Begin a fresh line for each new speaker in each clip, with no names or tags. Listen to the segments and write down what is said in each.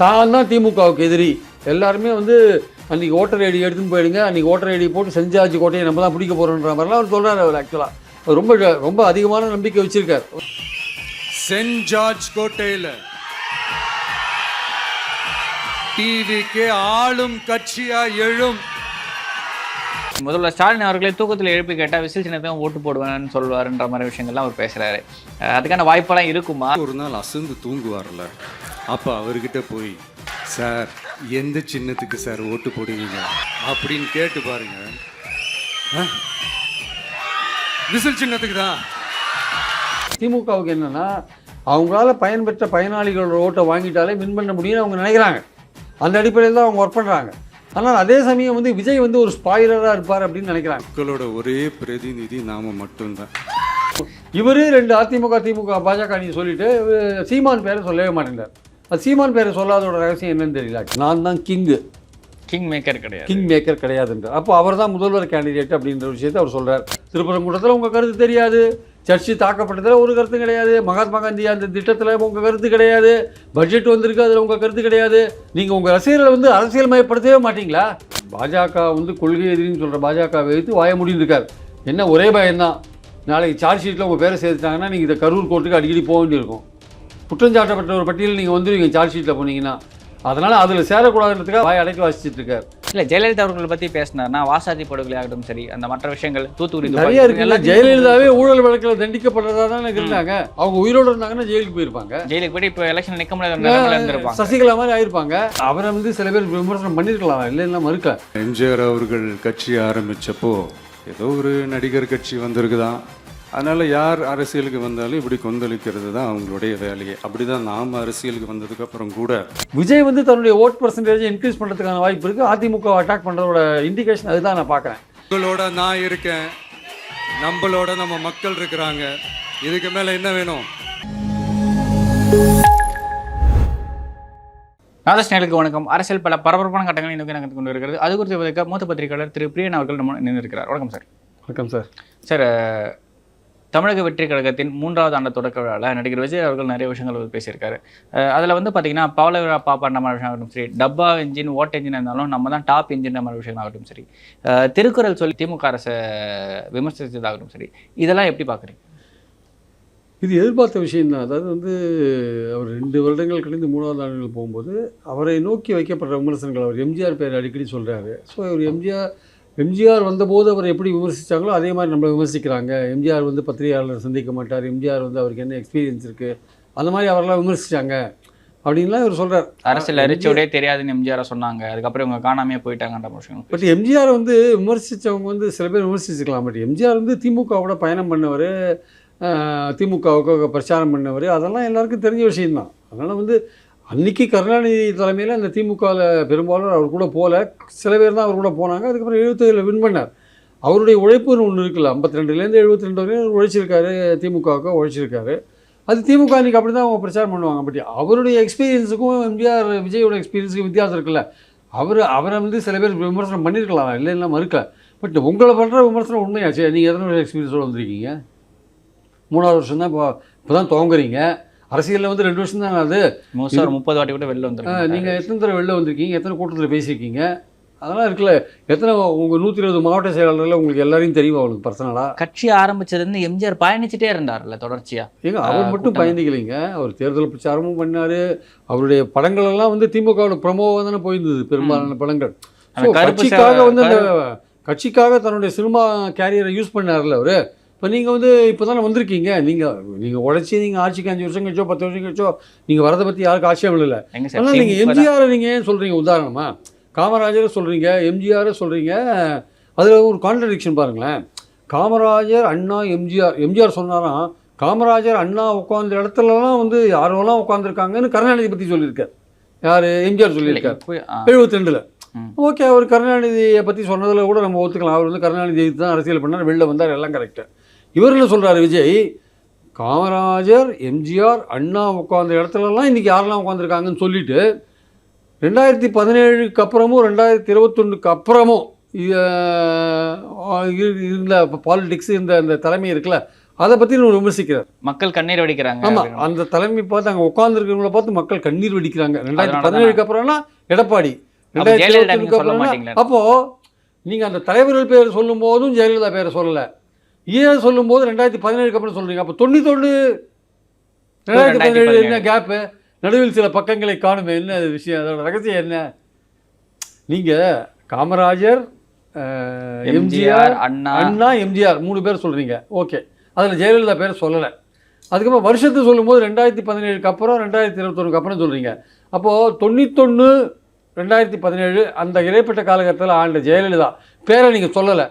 தான் தான் திமுகவுக்கு எதிரி. எல்லாருமே வந்து அன்றைக்கி ஓட்டர் ஐடி எடுத்துன்னு போயிடுங்க அன்றைக்கி ஓட்டர் ஐடி போட்டு செஞ்சாச்சு கோட்டையை நம்ம தான் பிடிக்க போகிறோன்ற மாதிரிலாம் அவர் சொல்கிறார் அவர் ஆக்சுவலாக ரொம்ப ரொம்ப அதிகமான நம்பிக்கை வச்சுருக்கார்.
சென்ட் ஜார்ஜ் கோட்டையில் டிவிக்கு ஆளும் கட்சியாக எழும்.
முதல்வர் ஸ்டாலின் அவர்களை தூக்கத்தில் எழுப்பி கேட்டால் விசில் சின்னத்தையும் ஓட்டு போடுவேன்னு சொல்லுவாருன்ற மாதிரி விஷயங்கள்லாம் அவர் பேசுகிறாரு அதுக்கான வாய்ப்பெல்லாம் இருக்குமா?
ஒரு நாள் அசந்து தூங்குவார்ல. அப்ப அவர்கிட்ட போய் சார் எந்த சின்னத்துக்கு சார் ஓட்டு போடுவீங்க? அப்படின்னு கேட்டு பாருங்க. ஆ? விசில் சின்னத்துக்கு தான்.
திமுகவுக்கு என்னென்னா அவங்களால பயன்பெற்ற பயனாளிகளோட ஓட்டை வாங்கிட்டாலே வின் பண்ண முடியும்னு அவங்க நினைக்கிறாங்க. அந்த அடிப்படையில் தான் அவங்க ஒர்க் பண்ணுறாங்க ஆனால் அதே சமயம் வந்து விஜய் வந்து ஒரு ஸ்பாயிலராக இருப்பார் அப்படின்னு நினைக்கிறாங்க.
மக்களோட ஒரே பிரதிநிதி நாம மட்டும்தான்.
இவர் ரெண்டு அதிமுக திமுக பாஜக நீ சொல்லிட்டு சீமான் பேரை சொல்லவே மாட்டேங்கிறார் அது சீமான் பேரை சொல்லாதோட ரகசியம் என்னன்னு தெரியல. நான் தான் கிங்கு
கிங் மேக்கர் கிடையாது.
கிங் மேக்கர் கிடையாதுன்ற அப்போ அவர் தான் முதல்வர் கேண்டிடேட் அப்படின்ற விஷயத்தை அவர் சொல்கிறார் திருப்பரங்குன்றத்தில் உங்கள் கருத்து தெரியாது. சர்ச்சு தாக்கப்பட்டதில் ஒரு கருத்து கிடையாது. மகாத்மா காந்தி அந்த திட்டத்தில் உங்கள் கருத்து கிடையாது. பட்ஜெட் வந்திருக்கு அதில் உங்கள் கருத்து கிடையாது. நீங்கள் உங்கள் ரசிகர்களை வந்து அரசியல் மயப்படுத்தவே மாட்டீங்களா? பாஜக வந்து கொள்கை எதிரின்னு சொல்கிற பாஜக வைத்து வாய முடிந்திருக்கார் என்ன ஒரே பயம்தான். நாளைக்கு சார்ஜ் ஷீட்டில் உங்கள் பேரை சேர்த்துட்டாங்கன்னா நீங்கள் இந்த கரூர் கோர்ட்டுக்கு அடிக்கடி போக வேண்டியிருக்கும். குற்றஞ்சாட்டப்பட்ட ஒரு பட்டியலில் நீங்கள் வந்துடுவீங்க சார்ஜ் ஷீட்டில் போனீங்கன்னா. அதனால் அதில் சேரக்கூடாதுன்றதுக்காக வாய் அடக்கி வாசிச்சுட்டு இருக்கார்.
இல்லை ஜெயலலிதா அவர்களை பற்றி பேசினார்னா வாசாதி படுகொலை ஆகட்டும் சரி அந்த மற்ற விஷயங்கள் தூத்துக்குடி
நிறைய இருக்குல்ல ஜெயலலிதாவே ஊழல் வழக்கில் தண்டிக்கப்படுறதா தானே இருந்தாங்க. அவங்க உயிரோடு இருந்தாங்கன்னா ஜெயிலுக்கு போயிருப்பாங்க.
ஜெயிலுக்கு போயிட்டு இப்போ எலெக்ஷன் நிற்க முடியாத
சசிகலா மாதிரி ஆயிருப்பாங்க? அவரை வந்து சில பேர் விமர்சனம் பண்ணியிருக்கலாம் இல்லைன்னா மறுக்கல.
எம்ஜிஆர் அவர்கள் கட்சி ஆரம்பிச்சப்போ ஏதோ ஒரு நடிகர் கட்சி வந்திருக்குதான். அதனால யார் அரசியலுக்கு வந்தாலும் இப்படி கொந்தளிக்கிறது தான் அவங்களுடைய வேலையே. அப்படிதான் நாம் அரசியலுக்கு வந்ததுக்கு அப்புறம் கூட
விஜய் வந்து தன்னுடைய ஓட் பர்சன்டேஜ் இன்க்ரீஸ் பண்ணுறதுக்கான வாய்ப்பு இருக்குது அதிமுக அட்டாக் பண்ணுறதோட இண்டிகேஷன் அதுதான் நான் பார்க்குறேன்.
உங்களோட நான் இருக்கேன். நம்மளோட நம்ம மக்கள் இருக்கிறாங்க. இதுக்கு மேல என்ன வேணும்?
நாதஸ்நேலுக்கு வணக்கம். அரசியல் பல பரபரப்பான கட்டங்களை நோக்கி நகர்ந்து கொண்டு இருக்கிறது. அது குறித்து மூத்த பத்திரிகையாளர் திரு பிரியன் அவர்கள் நம்ம நின்றிருக்கிறார் வணக்கம் சார்.
வணக்கம் சார்.
சார் தமிழக வெற்றி கழகத்தின் மூன்றாவது ஆண்டு தொடக்க விழாவில் நடிகர் விஜய் அவர்கள் நிறைய விஷயங்கள் வந்து பேசியிருக்காரு. அதில் வந்து பார்த்தீங்கன்னா பவள விழா பாப்பா நம்ம விஷயம் ஆகட்டும் சரி டப்பா இன்ஜின் ஓட்ட இன்ஜின் இருந்தாலும் நம்ம தான் டாப் இன்ஜின் மாதிரி விஷயம் ஆகட்டும் சரி. திருக்குறள் சொல்லி திமுக அரசை விமர்சித்ததாகட்டும் சரி இதெல்லாம் எப்படி பார்க்குறீங்க
இது எதிர்பார்த்த விஷயந்தான் அதாவது வந்து அவர் ரெண்டு வருடங்கள் கழிந்து மூணாவது ஆண்டுகள் போகும்போது அவரை நோக்கி வைக்கப்படுற விமர்சனங்கள் அவர் எம்ஜிஆர் பேர் அடிக்கடி சொல்கிறாரு ஸோ இவர் எம்ஜிஆர் எம்ஜிஆர் வந்தபோது அவர் எப்படி விமர்சித்தாங்களோ அதே மாதிரி நம்மளை விமர்சிக்கிறாங்க. எம்ஜிஆர் வந்து பத்திரிகையாளர் சந்திக்க மாட்டார். எம்ஜிஆர் வந்து அவருக்கு என்ன எக்ஸ்பீரியன்ஸ் இருக்குது அந்த மாதிரி அவரெல்லாம் விமர்சித்தாங்க அப்படின்லாம் இவர் சொல்கிறார்
அரசியல் அரிச்சோடே தெரியாதுன்னு எம்ஜிஆர் சொன்னாங்க. அதுக்கப்புறம் இவங்க காணாமையே போயிட்டாங்கன்ற விஷயம்.
பட் எம்ஜிஆர் வந்து விமர்சித்தவங்க வந்து சில பேர் விமர்சிச்சுக்கலாம். பட் எம்ஜிஆர் வந்து திமுகவோட பயணம் பண்ணவர் திமுகவுக்கு பிரச்சாரம் பண்ணவர் அதெல்லாம் எல்லாருக்கும் தெரிஞ்ச விஷயம்தான். அதனால் வந்து அன்னைக்கு கருணாநிதி தலைமையில் அந்த திமுகவில் பெரும்பாலும் அவர் கூட போகல சில பேர் தான் அவர் கூட போனாங்க. அதுக்கப்புறம் எழுபத்தேழில் வின் பண்ணார். அவருடைய உழைப்புன்னு ஒன்று இருக்குல்ல. ஐம்பத்தி ரெண்டுலேருந்து எழுபத்தி ரெண்டு வரையும் உழைச்சிருக்காரு. திமுகவுக்கு உழைச்சிருக்காரு. அது திமுக அன்றைக்கி அப்படி தான் அவங்க பிரச்சாரம் பண்ணுவாங்க. பட் அவருடைய எக்ஸ்பீரியன்ஸுக்கும் எம்ஜிஆர் விஜயோட எக்ஸ்பீரியன்ஸுக்கும் வித்தியாசம் இருக்குல்ல. அவர் அவரை வந்து சில பேர் விமர்சனம் பண்ணியிருக்கலாம் இல்லைன்னா மறுக்கல. பட் உங்களை பண்ணுற விமர்சனம் உண்மையாச்சு? நீங்கள் எத்தனை வருஷம் எக்ஸ்பீரியன்ஸோடு வந்திருக்கீங்க? மூணாவது வருஷம் தான் இப்போ இப்போ தான் துவங்குறீங்க. அரசியலில் வந்து ரெண்டு வருஷம் தான் அது.
மோஸ்ட் ஒரு முப்பது வாட்டி கூட வெளில வந்துருக்காங்க.
நீங்கள் எத்தனை தடவை வெளில வந்திருக்கீங்க? எத்தனை கூட்டத்தில் பேசியிருக்கீங்க? அதெல்லாம் இருக்குல்ல. எத்தனை உங்கள் நூற்றி இருபது மாவட்ட செயலாளர்கள் உங்களுக்கு எல்லாரையும் தெரியும் அவங்களுக்கு பர்சனலாக
கட்சி ஆரம்பிச்சதுலேருந்து எம்ஜிஆர் பயணிச்சுட்டே இருந்தார்ல தொடர்ச்சியா?
ஏங்க அவர் மட்டும் பயணிக்கலைங்க. அவர் தேர்தல் பிரச்சாரமும் பண்ணார். அவருடைய படங்கள் எல்லாம் வந்து திமுகவோட ப்ரமோவாக தானே போயிருந்தது பெரும்பாலான படங்கள். கட்சிக்காக வந்து அந்த கட்சிக்காக தன்னுடைய சினிமா கேரியரை யூஸ் பண்ணார்ல அவர். இப்போ நீங்கள் வந்து இப்போ தானே வந்திருக்கீங்க. நீங்கள் நீங்கள் உழைச்சி நீங்கள் ஆட்சிக்கு அஞ்சு வருஷம் கழிச்சோ பத்து வருஷம் கழிச்சோ நீங்கள் வரதை பற்றி யாருக்கும் ஆட்சேபம் இல்லை ஆனால் நீங்கள் எம்ஜிஆரை நீங்கள் ஏன் சொல்கிறீங்க உதாரணமா காமராஜரை சொல்கிறீங்க எம்ஜிஆரை சொல்கிறீங்க அதில் ஒரு கான்ட்ரடிக்ஷன் பாருங்களேன். காமராஜர் அண்ணா எம்ஜிஆர் எம்ஜிஆர் சொன்னாராம் காமராஜர் அண்ணா உட்காந்த இடத்துலலாம் வந்து யாரெல்லாம் உட்காந்துருக்காங்கன்னு கருணாநிதி பற்றி சொல்லியிருக்கார். யார்? எம்ஜிஆர் சொல்லியிருக்கார். எழுபத்தி ரெண்டில். ஓகே அவர் கருணாநிதியை பற்றி சொன்னதில் கூட நம்ம ஒத்துக்கலாம். அவர் வந்து கருணாநிதி தான் அரசியல் பண்ணார். வெளில வந்தார் எல்லாம் கரெக்டு இவர் என்ன சொல்கிறாரு விஜய் காமராஜர் எம்ஜிஆர் அண்ணா உட்காந்த இடத்துலலாம் இன்றைக்கி யாரெல்லாம் உட்காந்துருக்காங்கன்னு சொல்லிட்டு ரெண்டாயிரத்தி பதினேழுக்கு அப்புறமும் ரெண்டாயிரத்தி இருபத்தொன்னுக்கு அப்புறமும் இருந்த பாலிடிக்ஸ் இந்த இந்த தலைமை இருக்குல்ல அதை பற்றி நம்ம விமர்சிக்கிறார்
மக்கள் கண்ணீர் வடிக்கிறாங்க
ஆமாம். அந்த தலைமை பார்த்து அங்கே உட்காந்துருக்கிறவங்கள பார்த்து மக்கள் கண்ணீர் வெடிக்கிறாங்க ரெண்டாயிரத்தி பதினேழுக்கு அப்புறம்னா எடப்பாடி ரெண்டாயிரத்தி இருபத்தொன்னுக்கு
நீங்க சொல்ல
அப்புறம்னா
மாட்டீங்களே?
அப்போ நீங்க அந்த தலைவர்கள் பேர் சொல்லும் போதும் ஜெயலலிதா பேரை சொல்லல ஏன் சொல்லும் போது ரெண்டாயிரத்தி பதினேழுக்கு அப்புறம் சொல்றீங்க? அப்போ தொண்ணூத்தொன்று ரெண்டாயிரத்தி பதினேழு என்ன கேப்பு நடுவில் சில பக்கங்களை காணுமே. என்ன விஷயம்? அதோட ரகசியம் என்ன? நீங்க காமராஜர்
எம்ஜிஆர் அண்ணா.
அண்ணா எம்ஜிஆர் மூணு பேர் சொல்கிறீங்க ஓகே. அதில் ஜெயலலிதா பேர் சொல்லலை. அதுக்கப்புறம் வருஷத்தை சொல்லும்போது ரெண்டாயிரத்தி பதினேழுக்கு அப்புறம் ரெண்டாயிரத்தி இருபத்தொன்னுக்கு அப்புறம் சொல்கிறீங்க அப்போது தொண்ணூத்தொன்று ரெண்டாயிரத்தி பதினேழு அந்த இடைப்பட்ட காலகட்டத்தில் ஆண்ட ஜெயலலிதா பேரை நீங்கள் சொல்லலை.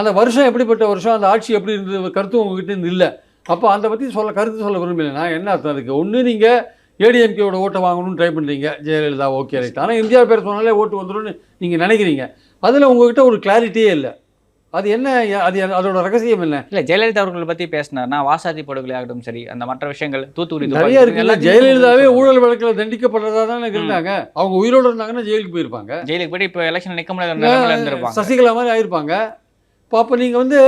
அந்த வருஷம் எப்படிப்பட்ட வருஷம் அந்த ஆட்சி எப்படி இருந்தது கருத்து உங்ககிட்ட இல்லை. அப்போ அதை பற்றி சொல்ல கருத்து சொல்ல விரும்பல. நான் என்ன அர்த்தம் அதுக்கு? ஒன்று நீங்கள் ஏடிஎம்கேவோட ஓட்டை வாங்கணும்னு ட்ரை பண்ணுறீங்க ஜெயலலிதா ஓகே ரைட் ஆனால் எம்ஜிஆர் பேர் சொன்னாலே ஓட்டு வந்துடும்னு நீங்கள் நினைக்கிறீங்க. அதில் உங்ககிட்ட ஒரு கிளாரிட்டியே இல்லை. அது என்ன அது அதோட ரகசியம் என்ன?
இல்ல ஜெயலலிதா அவர்களை பத்தி பேசினார்னா வாசாதி படுகொலை ஆகட்டும் சரி அந்த மற்ற விஷயங்கள் தூத்துக்குடி
நிறைய இருக்குல்ல. ஜெயலலிதாவே. ஊழல் வழக்கில் தண்டிக்கப்படுறதா தானே இருந்தாங்க. அவங்க உயிரோடு இருந்தாங்கன்னா ஜெயிலுக்கு போயிருப்பாங்க.
ஜெயிலுக்கு போயிட்டு இப்போ எலெக்ஷன் நிக்க முடியாத
சசிகலா மாதிரி ஆயிருப்பாங்க. இப்போ அப்போ நீங்கள் வந்து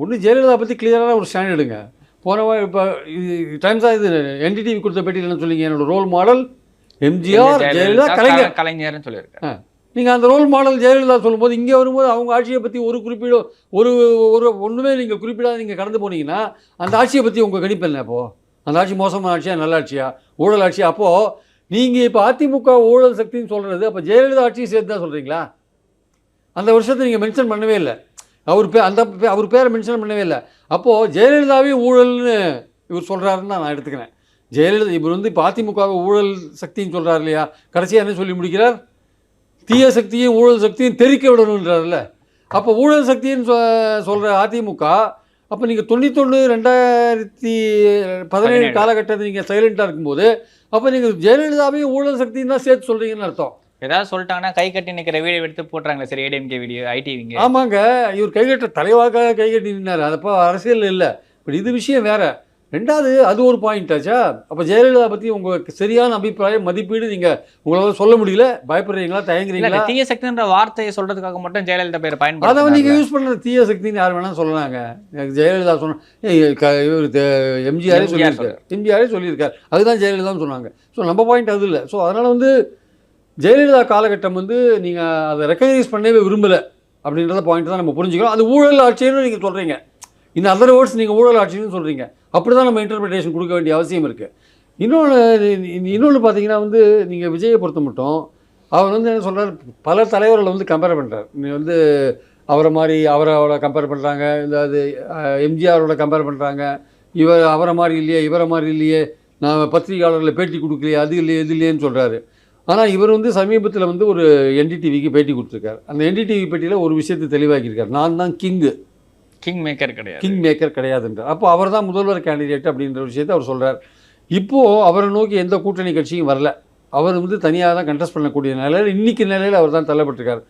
ஒன்று ஜெயலலிதா பற்றி கிளியரான ஒரு ஸ்டாண்ட் எடுங்க. போன இப்போ இது என்டிடிவி கொடுத்த பேட்டியில் என்ன சொல்லிங்க என்னோட ரோல் மாடல் எம்ஜிஆர் ஜெயலலிதா கலைஞர்.
கலைஞர்னு சொல்லியிருக்காரு
நீங்கள் அந்த ரோல் மாடல் ஜெயலலிதா சொல்லும்போது இங்கே வரும்போது அவங்க ஆட்சியை பற்றி ஒரு குறிப்பிட ஒரு ஒரு ஒன்றுமே நீங்கள் குறிப்பிடாத நீங்கள் கடந்து போனீங்கன்னா அந்த ஆட்சியை பற்றி உங்கள் கணிப்பு என்ன அப்போது அந்த ஆட்சி மோசமான ஆட்சியா நல்ல ஆட்சியா? ஊழல் ஆட்சியா? அப்போது நீங்கள் இப்போ அதிமுக ஊழல் சக்தின்னு சொல்கிறது அப்போ ஜெயலலிதா ஆட்சியை சேர்த்து தான் சொல்கிறீங்களா அந்த வருஷத்தை நீங்கள் மென்ஷன் பண்ணவே இல்லை. அவர் பே அந்த அவர் பேரை மென்ஷன் பண்ணவே இல்லை. அப்போது ஜெயலலிதாவே ஊழல்னு இவர் சொல்கிறாருன்னு நான் எடுத்துக்கிறேன். ஜெயலலிதா இவர் வந்து இப்போ அதிமுகவை ஊழல் சக்தின்னு சொல்கிறார் இல்லையா? கடைசியாக என்ன சொல்லி முடிக்கிறார்? தீய சக்தியும் ஊழல் சக்தியும் தெறிக்க விடணுன்றார்ல அப்போ ஊழல் சக்தின்னு சொ சொல்கிற அதிமுக அப்போ நீங்கள் தொண்ணூத்தொன்று ரெண்டாயிரத்தி பதினேழு
பதினேழு.
காலகட்டத்தில் நீங்கள் சைலண்ட்டாக இருக்கும்போது அப்போ நீங்கள் ஜெயலலிதாவையும் ஊழல் சக்தின்னு தான் சேர்த்து சொல்கிறீங்கன்னு அர்த்தம்.
ஏதாவது சொல்லிட்டாங்கன்னா கை கட்டி நிக்கிற வீடியோ எடுத்து போட்டுறாங்களே சரி ஏடிஎம்கே வீடியோ ஐடிவிங்க
ஆமாங்க. இவர் கைகட்ட தலைவாக்காக கைகட்டி நின்னார் அதப்போ அரசியல் இல்லை. பட் இது விஷயம் வேற. ரெண்டாவது அது ஒரு பாயிண்ட் ஆச்சா? அப்போ ஜெயலலிதா பற்றி உங்களுக்கு சரியான அபிப்பிராயம் மதிப்பீடு நீங்கள் உங்களால் சொல்ல முடியல. பயப்படுறீங்களா? தயங்குறீங்களா?
தீய சக்தின்ற வார்த்தையை சொல்றதுக்காக மட்டும் ஜெயலலிதா பேர்
அதை வந்து
பயன்படுத்தி
நீங்கள் யூஸ் பண்ணுற தீய சக்தின்னு யார் வேணாலும் சொல்லலாங்க. ஜெயலலிதா சொன்ன இவர் எம்ஜிஆர் சொல்லியிருக்காரு. எம்ஜிஆரே சொல்லியிருக்காரு. அதுதான் ஜெயலலிதான்னு சொன்னாங்க. ஸோ நம்ம பாயிண்ட் அது இல்லை. ஸோ அதனால் வந்து ஜெயலலிதா காலகட்டம் வந்து நீங்கள் அதை ரெக்கக்னைஸ் பண்ணவே விரும்பலை அப்படின்றத பாயிண்ட் தான் நம்ம புரிஞ்சுக்கிறோம். அது ஊழல் ஆட்சின்னு நீங்கள் சொல்கிறீங்க இந்த அதர் வேர்ட்ஸ் நீங்கள் ஊழல் ஆட்சின்னு சொல்கிறீங்க அப்படி தான் நம்ம இன்டர்பிரிட்டேஷன் கொடுக்க வேண்டிய அவசியம் இருக்குது இன்னொன்று இன்னொன்று பார்த்தீங்கன்னா வந்து நீங்கள் விஜயை பொறுத்த மட்டும் அவர் வந்து என்ன சொல்கிறார் பல தலைவர்களை வந்து கம்பேர் பண்ணுறார் நீ வந்து அவரை மாதிரி அவரோட கம்பேர் பண்ணுறாங்க இந்த அது எம்ஜிஆரோட கம்பேர் பண்ணுறாங்க இவர் அவரை மாதிரி இல்லையே இவரை மாதிரி இல்லையே. நான் பத்திரிகையாளர்களை பேட்டி கொடுக்கலையே அது இல்லையே இது இல்லையேன்னு சொல்கிறாரு ஆனால் இவர் வந்து சமீபத்தில் வந்து ஒரு என்டிடிவிக்கு பேட்டி கொடுத்துருக்காரு. அந்த என்டிடிவி பேட்டியில் ஒரு விஷயத்தை தெளிவாக்கியிருக்காரு. நான் தான் கிங்கு
கிங் மேக்கர் கிடையாது.
கிங் மேக்கர் கிடையாதுன்றார். அப்போ அவர் தான் முதல்வர் கேண்டிடேட் அப்படின்ற விஷயத்தை அவர் சொல்கிறார் இப்போது அவரை நோக்கி எந்த கூட்டணி கட்சியும் வரல. அவர் வந்து தனியாக தான் கண்டெஸ்ட் பண்ணக்கூடிய நிலையில் இன்னைக்கு நிலையில் அவர் தான் தள்ளப்பட்டிருக்கார்.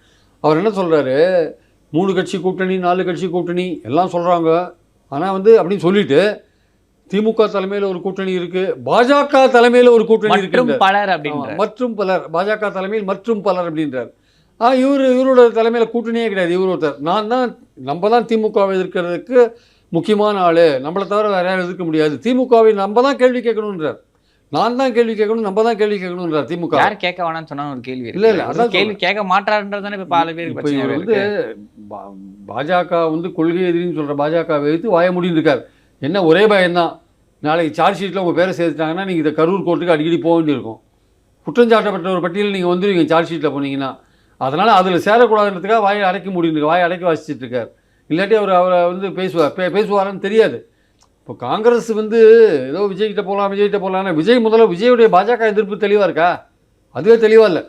அவர் என்ன சொல்கிறாரு மூணு கட்சி கூட்டணி நாலு கட்சி கூட்டணி எல்லாம் சொல்கிறாங்க ஆனால் வந்து அப்படின்னு சொல்லிட்டு திமுக தலைமையில் ஒரு கூட்டணி இருக்குது பாஜக தலைமையில் ஒரு கூட்டணி இருக்கு
பலர் அப்படின்ற
ஆமா, மற்றும் பலர். பாஜக தலைமையில் மற்றும் பலர் அப்படின்றார். இவர் இவரோட தலைமையில் கூட்டணியே கிடையாது. இவர் ஒருத்தர். நான் தான் நம்ம தான் திமுகவை எதிர்க்கிறதுக்கு முக்கியமான ஆள். நம்மளை தவிர வேற யாரும் எதிர்க்க முடியாது. திமுகவை நம்ம தான் கேள்வி கேட்கணுன்றார் நான் தான் கேள்வி கேட்கணும் நம்ம தான் கேள்வி கேட்கணுன்றார் திமுக.
யார் கேட்க வேணாம்னு சொன்னா ஒரு கேள்வி
இல்ல, இல்ல,
இருக்கு
அதான்
கேள்வி கேட்க மாட்டாருன்றதானே இப்ப பல பேருக்கு
இப்போ இவர் வந்து
இருக்கு
பாஜக வந்து கொள்கை எதிரின்னு சொல்கிற பாஜக வைத்து வாய முடின்னு இருக்கார். என்ன ஒரே பயம்தான். நாளைக்கு சார்ஜ் ஷீட்டில் உங்கள் பேரை சேர்த்துட்டாங்கன்னா நீங்கள் இந்த கரூர் கோர்ட்டுக்கு அடிக்கடி போக வேண்டியிருக்கும். குற்றஞ்சாட்டப்பட்ட ஒரு பட்டியலில் நீங்கள் வந்துடுவீங்க சார்ஜ் ஷீட்டில் போனீங்கன்னா. அதனால் அதில் சேரக்கூடாதுன்றதுக்காக வாயை அடைக்க முடியும் வாயை அடைக்க வச்சுட்டு இருக்கார் இல்லாட்டி அவர் அவரை வந்து பேசுவார் பே பேசுவாரான்னு தெரியாது. இப்போ காங்கிரஸ் வந்து ஏதோ விஜய்கிட்ட போகலாம் விஜய்கிட்ட போகலாம்னா விஜய் முதல்ல விஜயுடைய பாஜக எதிர்ப்பு தெளிவாக இருக்கா? அதுவே தெளிவாக இல்லை.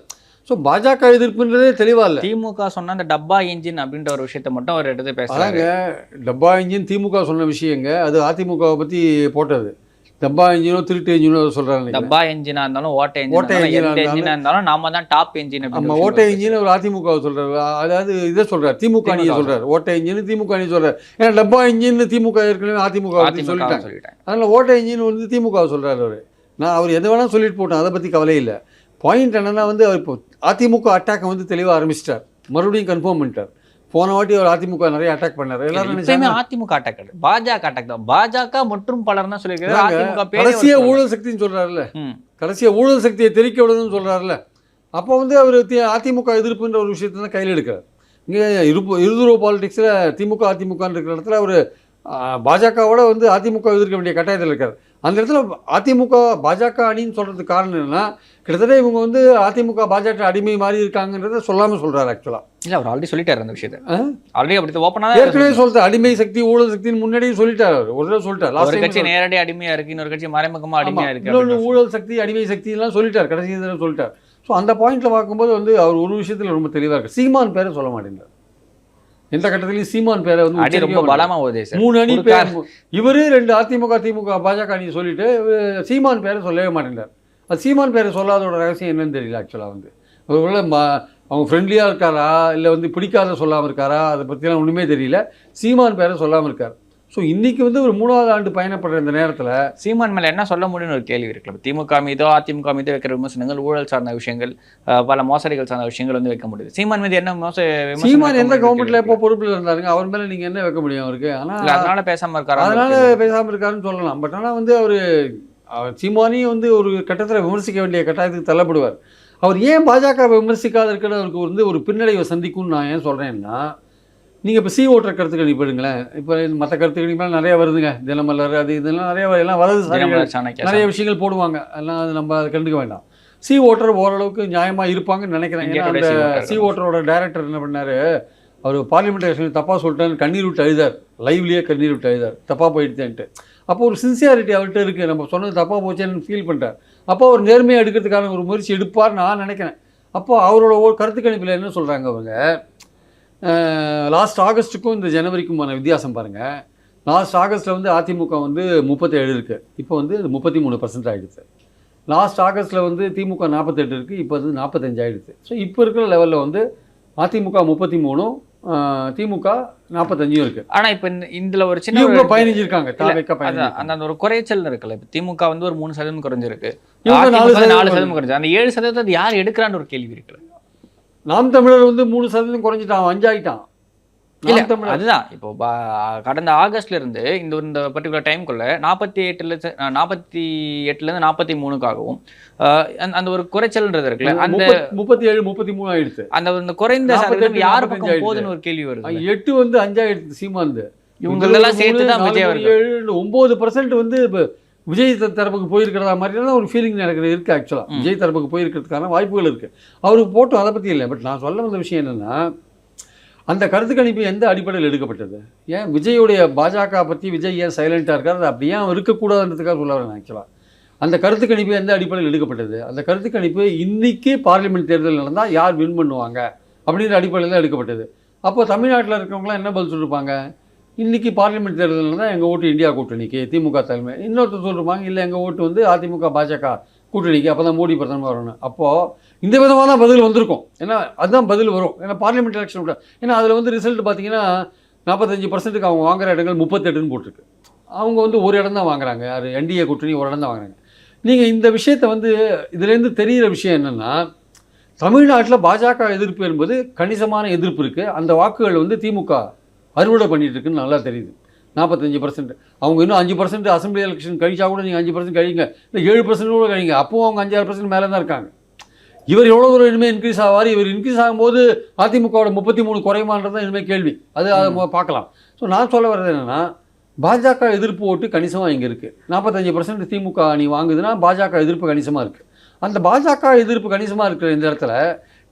ஸோ பாஜக எதிர்ப்புன்றதே தெளிவாக இல்லை.
திமுக சொன்ன அந்த டப்பா இன்ஜின் அப்படின்ற ஒரு விஷயத்த மட்டும் அவர் எடுத்து பேசுறாரு.
அதாங்க டப்பா இன்ஜின் திமுக சொன்ன விஷயங்க அது அதிமுகவை பற்றி போட்டது. டப்பா இன்ஜினோ திருட்டு இன்ஜினோ சொல்கிறாங்க
டப்பா என்ஜினா இருந்தாலும் ஓட்ட
ஓட்டை
இருந்தாலும் நாம தான் டாப் என்ஜின்
நம்ம ஓட்டை இன்ஜின் ஒரு அதிமுக சொல்றாரு. அதாவது இதை சொல்றாரு திமுக அணியை சொல்றாரு. ஓட்டை இன்ஜின் திமுக அணி சொல்றாரு. ஏன்னா டப்பா இன்ஜின் திமுக ஏற்கனவே அதிமுக பத்தி சொல்லிட்டாங்க.
சொல்லிட்டாங்க.
அதனால ஓட்டை இன்ஜின் வந்து திமுக சொல்றாரு அவர். நான் அவர் எது வேணாலும் சொல்லிட்டு போட்டேன் அதை பற்றி கவலை இல்லை. பாயிண்ட் என்னன்னா வந்து அவர் இப்போ அதிமுக அட்டாக்கை வந்து தெளிவாக ஆரம்பிச்சிட்டார். மறுபடியும் கன்ஃபார்ம் பண்ணிட்டார். போன வாட்டி அவர் அதிமுக நிறைய அட்டாக் பண்ணாரு. எல்லாரும்
அதிமுக அட்டாக் கிடையாது பாஜக அட்டாக் தான். பாஜக மற்றும் பலர் தான் சொல்லியிருக்காரு
கடைசியா ஊழல் சக்தின்னு சொல்றாருல்ல. கடைசியா ஊழல் சக்தியை தெரிக்க விடுதுன்னு சொல்றாருல்ல. அப்போ வந்து அவர் அதிமுக எதிர்ப்புன்ற ஒரு விஷயத்தை தான் கையில் எடுக்கிறார். இங்கே இருப்பு இருதுருவ பாலிடிக்ஸில் திமுக அதிமுகன்னு இருக்கிற இடத்துல அவர் பாஜகவோட வந்து அதிமுக எதிர்க்க வேண்டிய கட்டாயத்தில் இருக்கார். அந்த இடத்துல அதிமுக பாஜக அணின்னு சொல்கிறதுக்கு காரணம் என்னன்னா கிட்டத்தட்ட இவங்க வந்து அதிமுக பாஜக அடிமை மாதிரி இருக்காங்கன்றத சொல்லாமல் சொல்கிறார் ஆக்சுவலாக
இல்ல அவர் ஆல்ரெடி சொல்லிட்டாரு அந்த விஷயத்தை? ஆல்ரெடி அப்படி ஓப்பனா
ஏற்கனவே சொல்லிட்டு அடிமை சக்தி ஊழல் சக்தின்னு முன்னாடியே சொல்லிட்டார் ஒரு தடவை சொல்லிட்டார். லாஸ்ட்
கட்சி நேரடி அடிமையா இருக்கு இன்னொரு கட்சி மறைமுகமா அடிமையா இருக்கு
இன்னொன்று ஊழல் சக்தி அடிமை சக்திலாம் சொல்லிட்டார். கடைசி இதில் சொல்லிட்டார். ஸோ அந்த பாயிண்ட்ல பார்க்கும்போது வந்து அவர் ஒரு விஷயத்துல ரொம்ப தெளிவாக இருக்கு சீமான் பேரை சொல்ல மாட்டேங்கிறார் எந்த கட்டத்துலையும் சீமான் பேரை வந்து
அடி ரொம்ப. பலமா சார்.
மூணு அணி பேர் இவரு ரெண்டு அதிமுக திமுக பாஜக அணி சொல்லிட்டு சீமான் பேரை சொல்லவே மாட்டேங்கிறார் அது சீமான் பேரை சொல்லாதோட ரகசியம் என்னன்னு தெரியல ஆக்சுவலாக வந்து. ஒருவேளை அவங்க ஃப்ரெண்ட்லியாக இருக்காரா இல்லை வந்து பிடிக்காத சொல்லாமல் இருக்காரா அதை பற்றிலாம் ஒன்றுமே தெரியல. சீமான் பேரை சொல்லாமல் இருக்கார். ஸோ இன்னைக்கு வந்து ஒரு மூணாவது ஆண்டு பயணப்படுற இந்த நேரத்தில்
சீமான் மேல என்ன சொல்ல முடியும்னு ஒரு கேள்வி இருக்குல்ல இப்ப திமுக மீதோ அதிமுக மீதோ வைக்கிற விமர்சனங்கள் ஊழல் சார்ந்த விஷயங்கள் பல மோசடிகள் சார்ந்த விஷயங்கள் வந்து வைக்க முடியுது. சீமான் மீது என்ன மோச
சீமான் எந்த கவர்மெண்ட்ல எப்போ பொறுப்பில் இருந்தாருங்க? அவர் மேலே நீங்கள் என்ன வைக்க முடியும் அவருக்கு? ஆனால்
அதனால பேசாம இருக்காரு?
அதனால பேசாமல் இருக்காருன்னு சொல்லலாம். பட் ஆனால் வந்து அவர் சீமானையும் வந்து ஒரு கட்டத்தில் விமர்சிக்க வேண்டிய கட்டாயத்துக்கு தள்ளப்படுவார். அவர் ஏன் பாஜக விமர்சிக்காத இருக்கிறது அவருக்கு வந்து ஒரு பின்னடைவை சந்திக்கும்னு நான் ஏன் சொல்கிறேன்னா நீங்கள் இப்போ சி ஓட்டுற கருத்து கணிப்பு எடுங்களேன் இப்போ மற்ற கருத்து கணிப்பெல்லாம் நிறைய வருதுங்க. தினமலர் அது இதெல்லாம் நிறைய எல்லாம்
சாணக்கியா
நிறைய விஷயங்கள் போடுவாங்க. எல்லாம் அது நம்ம அதை கண்டுக்க வேண்டாம். சி ஓட்டர் ஓரளவுக்கு நியாயமாக இருப்பாங்கன்னு நினைக்கிறேன். ஏன்னா அந்த
சி ஓட்டர்
சி ஓட்டரோட டைரக்டர் என்ன பண்ணாரு? அவர் பார்லிமெண்ட் எலெக்ஷன் தப்பாக சொல்லிட்டான்னு கண்ணீர் விட்டு அழுதார். லைவ்லேயே கண்ணீர் விட்டு அழுதார். தப்பாக போயிடுச்சேன்ட்டு. அப்போ ஒரு சின்சியாரிட்டி அவர்கிட்ட இருக்குது நம்ம சொன்னது தப்பாக போச்சேன்னு ஃபீல் பண்ணுறார் அப்போ அவர் நேர்மையாக எடுக்கிறதுக்கான ஒரு முயற்சி எடுப்பார் நான் நினைக்கிறேன். அப்போ அவரோட ஒரு கருத்து கணிப்பில் என்ன சொல்கிறாங்க அவங்க? லாஸ்ட் ஆகஸ்ட்டுக்கும் இந்த ஜனவரிக்குமான வித்தியாசம் பாருங்கள் லாஸ்ட் ஆகஸ்ட்டில் வந்து அதிமுக வந்து முப்பத்தேழு இருக்குது இப்போ வந்து முப்பத்தி மூணு பர்சன்ட் ஆகிடுச்சு லாஸ்ட் ஆகஸ்ட்டில் வந்து திமுக நாற்பத்தெட்டு இருக்குது இப்போ வந்து நாற்பத்தஞ்சு ஆகிடுச்சு ஸோ இப்போ இருக்கிற லெவலில் வந்து அதிமுக முப்பத்தி மூணும் திமுக நாற்பத்தஞ்சும் இருக்குது
ஆனா இப்ப இதுல ஒரு சின்ன
இவங்க பயணிச்சு இருக்காங்க
அந்த அந்த ஒரு குறைச்சல் இருக்குல்ல இப்ப திமுக வந்து ஒரு மூணு சதவீதம் குறைஞ்சிருக்கு.
நாலு சதவீதம்
சதவீதம் குறைஞ்சு அந்த ஏழு சதவீதத்தை யார் எடுக்கிறான்னு ஒரு கேள்வி இருக்குல்ல
நாம் தமிழர் வந்து மூணு சதவீதம் குறைஞ்சிட்டான் அஞ்சாயிட்டான்.
இல்ல அதுதான். இப்போ கடந்த ஆகஸ்ட்ல இருந்து இந்த இந்த பர்டிகுலர் டைம்குள்ள நாற்பத்தி எட்டுல நாற்பத்தி எட்டுல இருந்து நாற்பத்தி மூணுக்காகவும் அந்த- ஒரு குறைச்சல்ன்றது இருக்குல்ல அந்த
முப்பத்- முப்பத்தி ஏழு முப்பத்தி மூணு ஆயிடுச்சு.
அந்த இந்த குறைந்த
48,
சதவீதம் யார்
45
பக்கம் போகுதுன்னு ஒரு கேள்வி வருது
எட்டு வந்து அஞ்சாயிடுச்சு சீமாந்து.
இவங்களெல்லாம் சேர்த்து தான் விஜய்.
ஏழு ஒம்பது பர்சன்ட் வந்து விஜய் தரப்புக்கு போயிருக்கிறதா மாதிரி தான் ஒரு ஃபீலிங் எனக்கு இருக்கு ஆக்சுவலாக. விஜய் தரப்புக்கு போயிருக்கிறதுக்கான வாய்ப்புகள் இருக்கு. அவருக்கு போட்டோம் அதை பற்றி இல்லை. பட் நான் சொல்ல வந்த விஷயம் என்னன்னா அந்த கருத்து கணிப்பு எந்த அடிப்படையில் எடுக்கப்பட்டது? ஏன் விஜயுடைய பாஜக பற்றி விஜய் ஏன் சைலண்ட்டாக இருக்கார்? அது அப்படி ஏன் இருக்கக்கூடாதுன்றதுக்காக சொல்ல வரேன் ஆக்சுவலாக அந்த கருத்து கணிப்பு எந்த அடிப்படையில் எடுக்கப்பட்டது? அந்த கருத்து கணிப்பு இன்னைக்கு பார்லிமெண்ட் தேர்தல் நடந்தால் யார் வின் பண்ணுவாங்க? அப்படின்ற அடிப்படையில் தான் எடுக்கப்பட்டது. அப்போ தமிழ்நாட்டில் இருக்கிறவங்களாம் என்ன பதில் சொல்லியிருப்பாங்க இன்றைக்கி பார்லிமெண்ட் தேர்தல் தான் எங்கள் ஓட்டு இந்தியா கூட்டணிக்கு திமுக தலைமை. இன்னொருத்தர் சொல்லிருப்பாங்க இல்லை எங்கள் ஓட்டு வந்து அதிமுக பாஜக கூட்டணிக்கு. அப்போ தான் மோடி பிரதமர் வரணும். அப்போது இந்த விதமாக தான் பதில் வந்திருக்கும். ஏன்னா அதுதான் பதில் வரும். ஏன்னா பார்லிமெண்ட் எலெக்ஷன் விட ஏன்னா அதில் வந்து ரிசல்ட் பார்த்தீங்கன்னா நாற்பத்தஞ்சு பர்சன்ட்டுக்கு அவங்க வாங்குற இடங்கள் முப்பத்தெட்டுன்னு போட்டிருக்கு. அவங்க வந்து ஒரு இடம் தான் வாங்குறாங்க. யார்? என்டிஏ கூட்டணி ஒரு இடம் தான் வாங்குறாங்க. நீங்கள் இந்த விஷயத்தை வந்து இதுலேருந்து தெரிகிற விஷயம் என்னென்னா தமிழ்நாட்டில் பாஜக எதிர்ப்பு என்பது கணிசமான எதிர்ப்பு இருக்குது அந்த வாக்குகள் வந்து திமுக அறுவடை பண்ணிட்டு இருக்குன்னு நல்லா தெரியுது. நாற்பத்தஞ்சு பர்சன்ட் அவங்க இன்னும் அஞ்சு பர்சன்ட் அசம்பிளி எலெக்ஷன் கழிச்சா கூட நீங்கள் அஞ்சு பர்சன்ட் கழிங்க. இல்லை ஏழு பர்சன்ட் கூட கழிங்க. அப்பவும் அவங்க அஞ்சாறு பர்சன்ட் மேலே தான் இருக்காங்க. இவர் எவ்வளோ தூரம் இனிமேல் இன்க்ரீஸ் ஆவார்? இவர் இன்க்ரீஸ் ஆகும்போது அதிமுகவோட முப்பத்தி மூணு குறையுமான்றது தான் இனிமேல் கேள்வி. அது அதை பார்க்கலாம். ஸோ நான் சொல்ல வர்றது என்னென்னா பாஜக எதிர்ப்பு ஓட்டு கணிசமாக இங்கே இருக்குது நாற்பத்தஞ்சு பர்சன்ட் திமுக அணி வாங்குதுன்னா பாஜக எதிர்ப்பு கணிசமாக இருக்குது அந்த பாஜக எதிர்ப்பு கணிசமாக இருக்கிற இந்த இடத்துல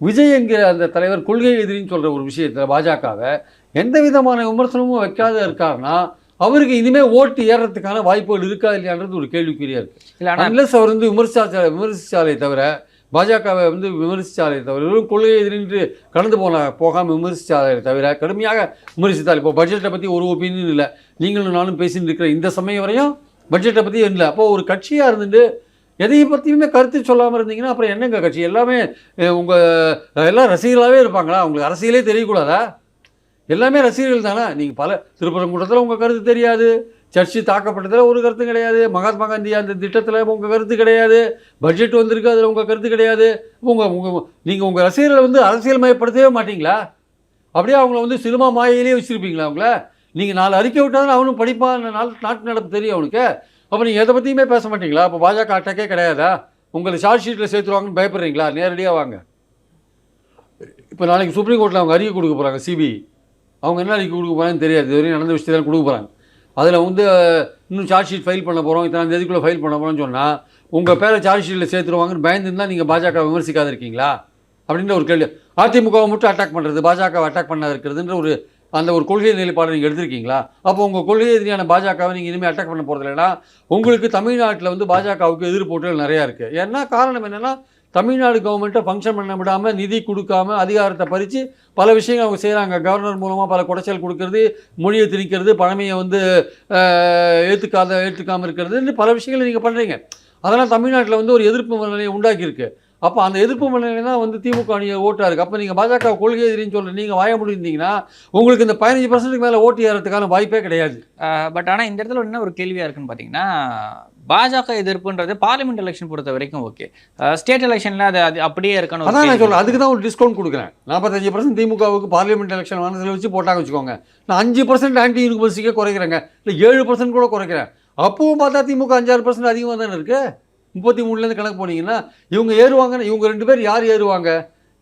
விஜய் என்கிற அந்த தலைவர் கொள்கை எதிரின்னு சொல்கிற ஒரு விஷயத்தில் பாஜகவை எந்த விதமான விமர்சனமும் வைக்காத இருக்காருன்னா அவருக்கு இனிமேல் ஓட்டு ஏறுறதுக்கான வாய்ப்புகள் இருக்கா இல்லையான்றது ஒரு கேள்விக்குறியாக இருக்குது
இல்ல
அன்லஸ் அவர் வந்து விமர்சிச்சா விமர்சிச்சாலே தவிர பாஜகவை வந்து விமர்சிச்சாலே தவிர வெறும் கொள்கை எதிரின்று கடந்து போன போகாமல் விமர்சிச்சாலே தவிர கடுமையாக விமர்சித்தால். இப்போ பட்ஜெட்டை பற்றி ஒரு ஒப்பீனியன் இல்லை. நீங்களும் நானும் பேசிட்டு இருக்கிற இந்த சமயம் வரையும் பட்ஜெட்டை பற்றி இல்லை அப்போ ஒரு கட்சியாக இருந்துட்டு எதையை பற்றியுமே கருத்து சொல்லாமல் இருந்தீங்கன்னா அப்புறம் என்னங்க கட்சி? எல்லாமே உங்கள் எல்லாம் ரசிகர்களாகவே இருப்பாங்களா? உங்களுக்கு அரசியலே தெரியக்கூடாதா? எல்லாமே ரசிகர்கள் தானே? நீங்கள் பல திருப்பரங்குன்றத்தில் உங்கள் கருத்து தெரியாது. சர்ச்சு தாக்கப்பட்டதில் ஒரு கருத்து கிடையாது. மகாத்மா காந்தி அந்த திட்டத்தில் உங்கள் கருத்து கிடையாது. பட்ஜெட் வந்திருக்கு அதில் உங்கள் கருத்து கிடையாது. உங்கள் உங்கள் நீங்கள் உங்கள் ரசிகர்களை வந்து அரசியல் மயப்படுத்தவே மாட்டிங்களா? அப்படியே அவங்கள வந்து சினிமா மாயிலே வச்சுருப்பீங்களா அவங்கள? நீங்கள் நாலு அறிக்கை விட்டாலும் அவனும் படிப்பான். நாள் நாட்டு நடப்பு தெரியும் அவனுக்கு. அப்போ நீங்கள் எதை பற்றியுமே பேச மாட்டீங்களா? அப்போ பாஜக அட்டாக்கே கிடையாதா? உங்களை சார்ஜ் ஷீட்டில் சேர்த்துருவாங்கன்னு பயப்படுறீங்களா? நேரடியாக வாங்க. இப்போ நாளைக்கு சுப்ரீம் கோர்ட்டில் அவங்க அறிக்கை கொடுக்க போகிறாங்க சிபிஐ அவங்க என்ன அறிக்கை கொடுக்க போகிறாங்கன்னு தெரியாது. இது வரையும் நடந்த விஷயத்தான் கொடுக்க போகிறாங்க அதில் வந்து இன்னும் சார்ஜ் ஷீட் ஃபைல் பண்ண போகிறோம் இத்தனை தேதிக்குள்ளே ஃபைல் பண்ண போகிறோம்னு சொன்னால் உங்கள் பேரை சார்ஜ் ஷீட்டில் சேர்த்துருவாங்கன்னு பயந்துருந்தா நீங்கள் பாஜக விமர்சிக்காத இருக்கீங்களா அப்படின்ற ஒரு கேள்வி. அதிமுகவை மட்டும் அட்டாக் பண்ணுறது பாஜகவை அட்டாக் பண்ணாது இருக்கிறதுன்ற ஒரு அந்த ஒரு கொள்கை நிலைப்பாடு நீங்கள் எடுத்திருக்கீங்களா? அப்போ உங்கள் கொள்கை எதிரியான பாஜகவை நீங்கள் இனிமேல் அட்டாக் பண்ண போகிறது இல்லைன்னா உங்களுக்கு தமிழ்நாட்டில் வந்து பாஜகவுக்கு எதிர்ப்போட்டுகள் நிறையா இருக்குது ஏன்னா காரணம் என்னென்னா தமிழ்நாடு கவர்மெண்ட்டை ஃபங்க்ஷன் பண்ண விடாமல் நிதி கொடுக்காம அதிகாரத்தை பறித்து பல விஷயங்கள் அவங்க செய்கிறாங்க கவர்னர் மூலமாக பல குடைச்சல் கொடுக்கறது மொழியை திணிக்கிறது பழமையை வந்து ஏற்றுக்காத ஏற்றுக்காமல் இருக்கிறதுன்னு பல விஷயங்களை நீங்கள் பண்ணுறீங்க அதெல்லாம் தமிழ்நாட்டில் வந்து ஒரு எதிர்ப்பு நிலையை உண்டாக்கியிருக்கு. அப்போ அந்த எதிர்ப்பு மனநிலை தான் வந்து திமுக அணியை ஓட்டாக இருக்குது அப்போ நீங்கள் பாஜக கொள்கை எதிரின்னு சொல்கிற நீங்கள் வாய முடியிருந்தீங்கன்னா உங்களுக்கு இந்த பதினஞ்சு பர்சன்ட்டுக்கு மேலே ஓட்டு ஏறதுக்கான வாய்ப்பே கிடையாது.
பட் ஆனால் இந்த இடத்துல என்ன ஒரு கேள்வியாக இருக்குன்னு பார்த்தீங்கன்னா பாஜக எதிர்ப்புன்றது பார்லிமெண்ட் எலெக்ஷன் பொறுத்த வரைக்கும் ஓகே ஸ்டேட் எலெக்ஷனில் அது அது அப்படியே இருக்கணும்
அதான் நான். சொல்கிறேன் அதுக்கு தான் ஒரு டிஸ்கவுண்ட் கொடுக்குறேன். நாற்பத்தஞ்சு பர்சன்ட் திமுகவுக்கு பார்லிமெண்ட் எலெக்ஷன் மனசில் வச்சு போட்டாங்க வச்சுக்கோங்க. நான் அஞ்சு பர்சன்ட் ஆன்டி யூனிவர்சிட்டிக்கே குறைக்கிறேங்க. இல்லை ஏழு பர்சன்ட் கூட குறைக்கிறேன். அப்பவும் பார்த்தா திமுக அஞ்சாறு பர்சன்ட் அதிகமாக தானே இருக்கு. முப்பத்தி மூணுலேருந்து கணக்கு போனீங்கன்னா இவங்க ஏறுவாங்கன்னு இவங்க ரெண்டு பேர் யார் ஏறுவாங்க?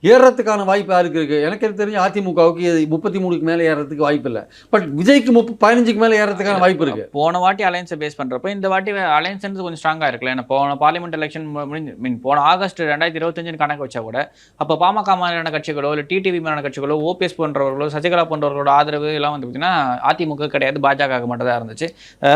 ஏறுறதுக்கான வாய்ப்பு யாருக்கு இருக்குது எனக்கு தெரிஞ்சு அதிமுகவுக்கு முப்பத்தி மூணுக்கு மேலே ஏறுறதுக்கு வாய்ப்பு இல்லை. பட் விஜய்க்கு முப்ப பதினஞ்சுக்கு மேலே ஏறுறதுக்கான வாய்ப்பு இருக்குது
போன வாட்டி அலையன்ஸை பேஸ் பண்ணுறப்போ இந்த வாட்டி அலையன்ஸ் கொஞ்சம் ஸ்ட்ராங்காக இருக்குல்ல. ஏன்னா போன பார்லிமெண்ட் எலெக்ஷன் முடிஞ்சு மீன் போன ஆகஸ்ட் ரெண்டாயிரத்தி இருபத்தஞ்சுன்னு கணக்கு வச்சா கூட அப்போ பாமக மாதிரியான கட்சிகளோ இல்லை டிடிவி மாதிரியான கட்சிகளோ ஓபிஎஸ் போன்றவர்களோ சசிகலா போன்றவர்களோட ஆதரவு எல்லாம் வந்து பார்த்தீங்கன்னா அதிமுக கிடையாது. பாஜக மட்டும் தான் இருந்துச்சு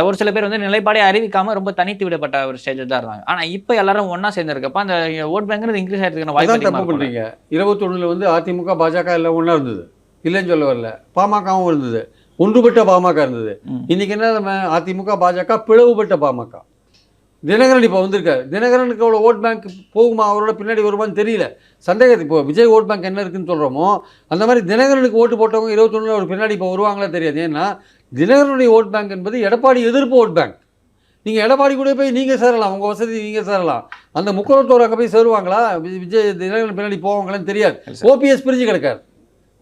ஒரு சில பேர் வந்து நிலைப்பாடே அறிவிக்காம ரொம்ப தனித்து விடப்பட்ட ஒரு ஸ்டேஜில் தான் இருந்தாங்க. ஆனால் இப்போ எல்லாரும் ஒன்றா சேர்ந்துருக்கப்ப அந்த ஓட் பேங்கிறது இன்க்ரீஸ் ஆகிறதுக்கான வாய்ப்பு.
பண்ணுறீங்க இருபத்தொன்னில் வந்து அதிமுக பாஜக எல்லாம் ஒன்றா இருந்தது. இல்லைன்னு சொல்ல வரல. பாமகவும் இருந்தது. ஒன்றுபட்ட பாமக இருந்தது.
ம்.
இன்னைக்கு என்ன நம்ம அதிமுக பாஜக பிளவுபட்ட பாமக. தினகரன் இப்போ வந்திருக்காரு. தினகரனுக்கு அவ்வளோ ஓட் பேங்க் போகுமா? அவரோட பின்னாடி வருமான்னு தெரியல. சந்தேகத்து இப்போ விஜய் ஓட் பேங்க் என்ன இருக்குன்னு சொல்கிறோமோ அந்த மாதிரி தினகரனுக்கு ஓட்டு போட்டவங்க இருபத்தொன்னில் ஒரு பின்னாடி இப்போ வருவாங்களா தெரியாது. ஏன்னா தினகரனுடைய ஓட் பேங்க் என்பது எடப்பாடி எதிர்ப்பு ஓட் பேங்க். நீங்கள் எடப்பாடி கூட போய் நீங்கள் சேரலாம் உங்கள் வசதி நீங்கள் சேரலாம். அந்த முக்குளத்தோர் அங்கே போய் சேருவாங்களா? விஜய் தினகரன் பின்னாடி போவாங்களான்னு தெரியாது. ஓபிஎஸ் பிரிஞ்சு கிடக்கார்.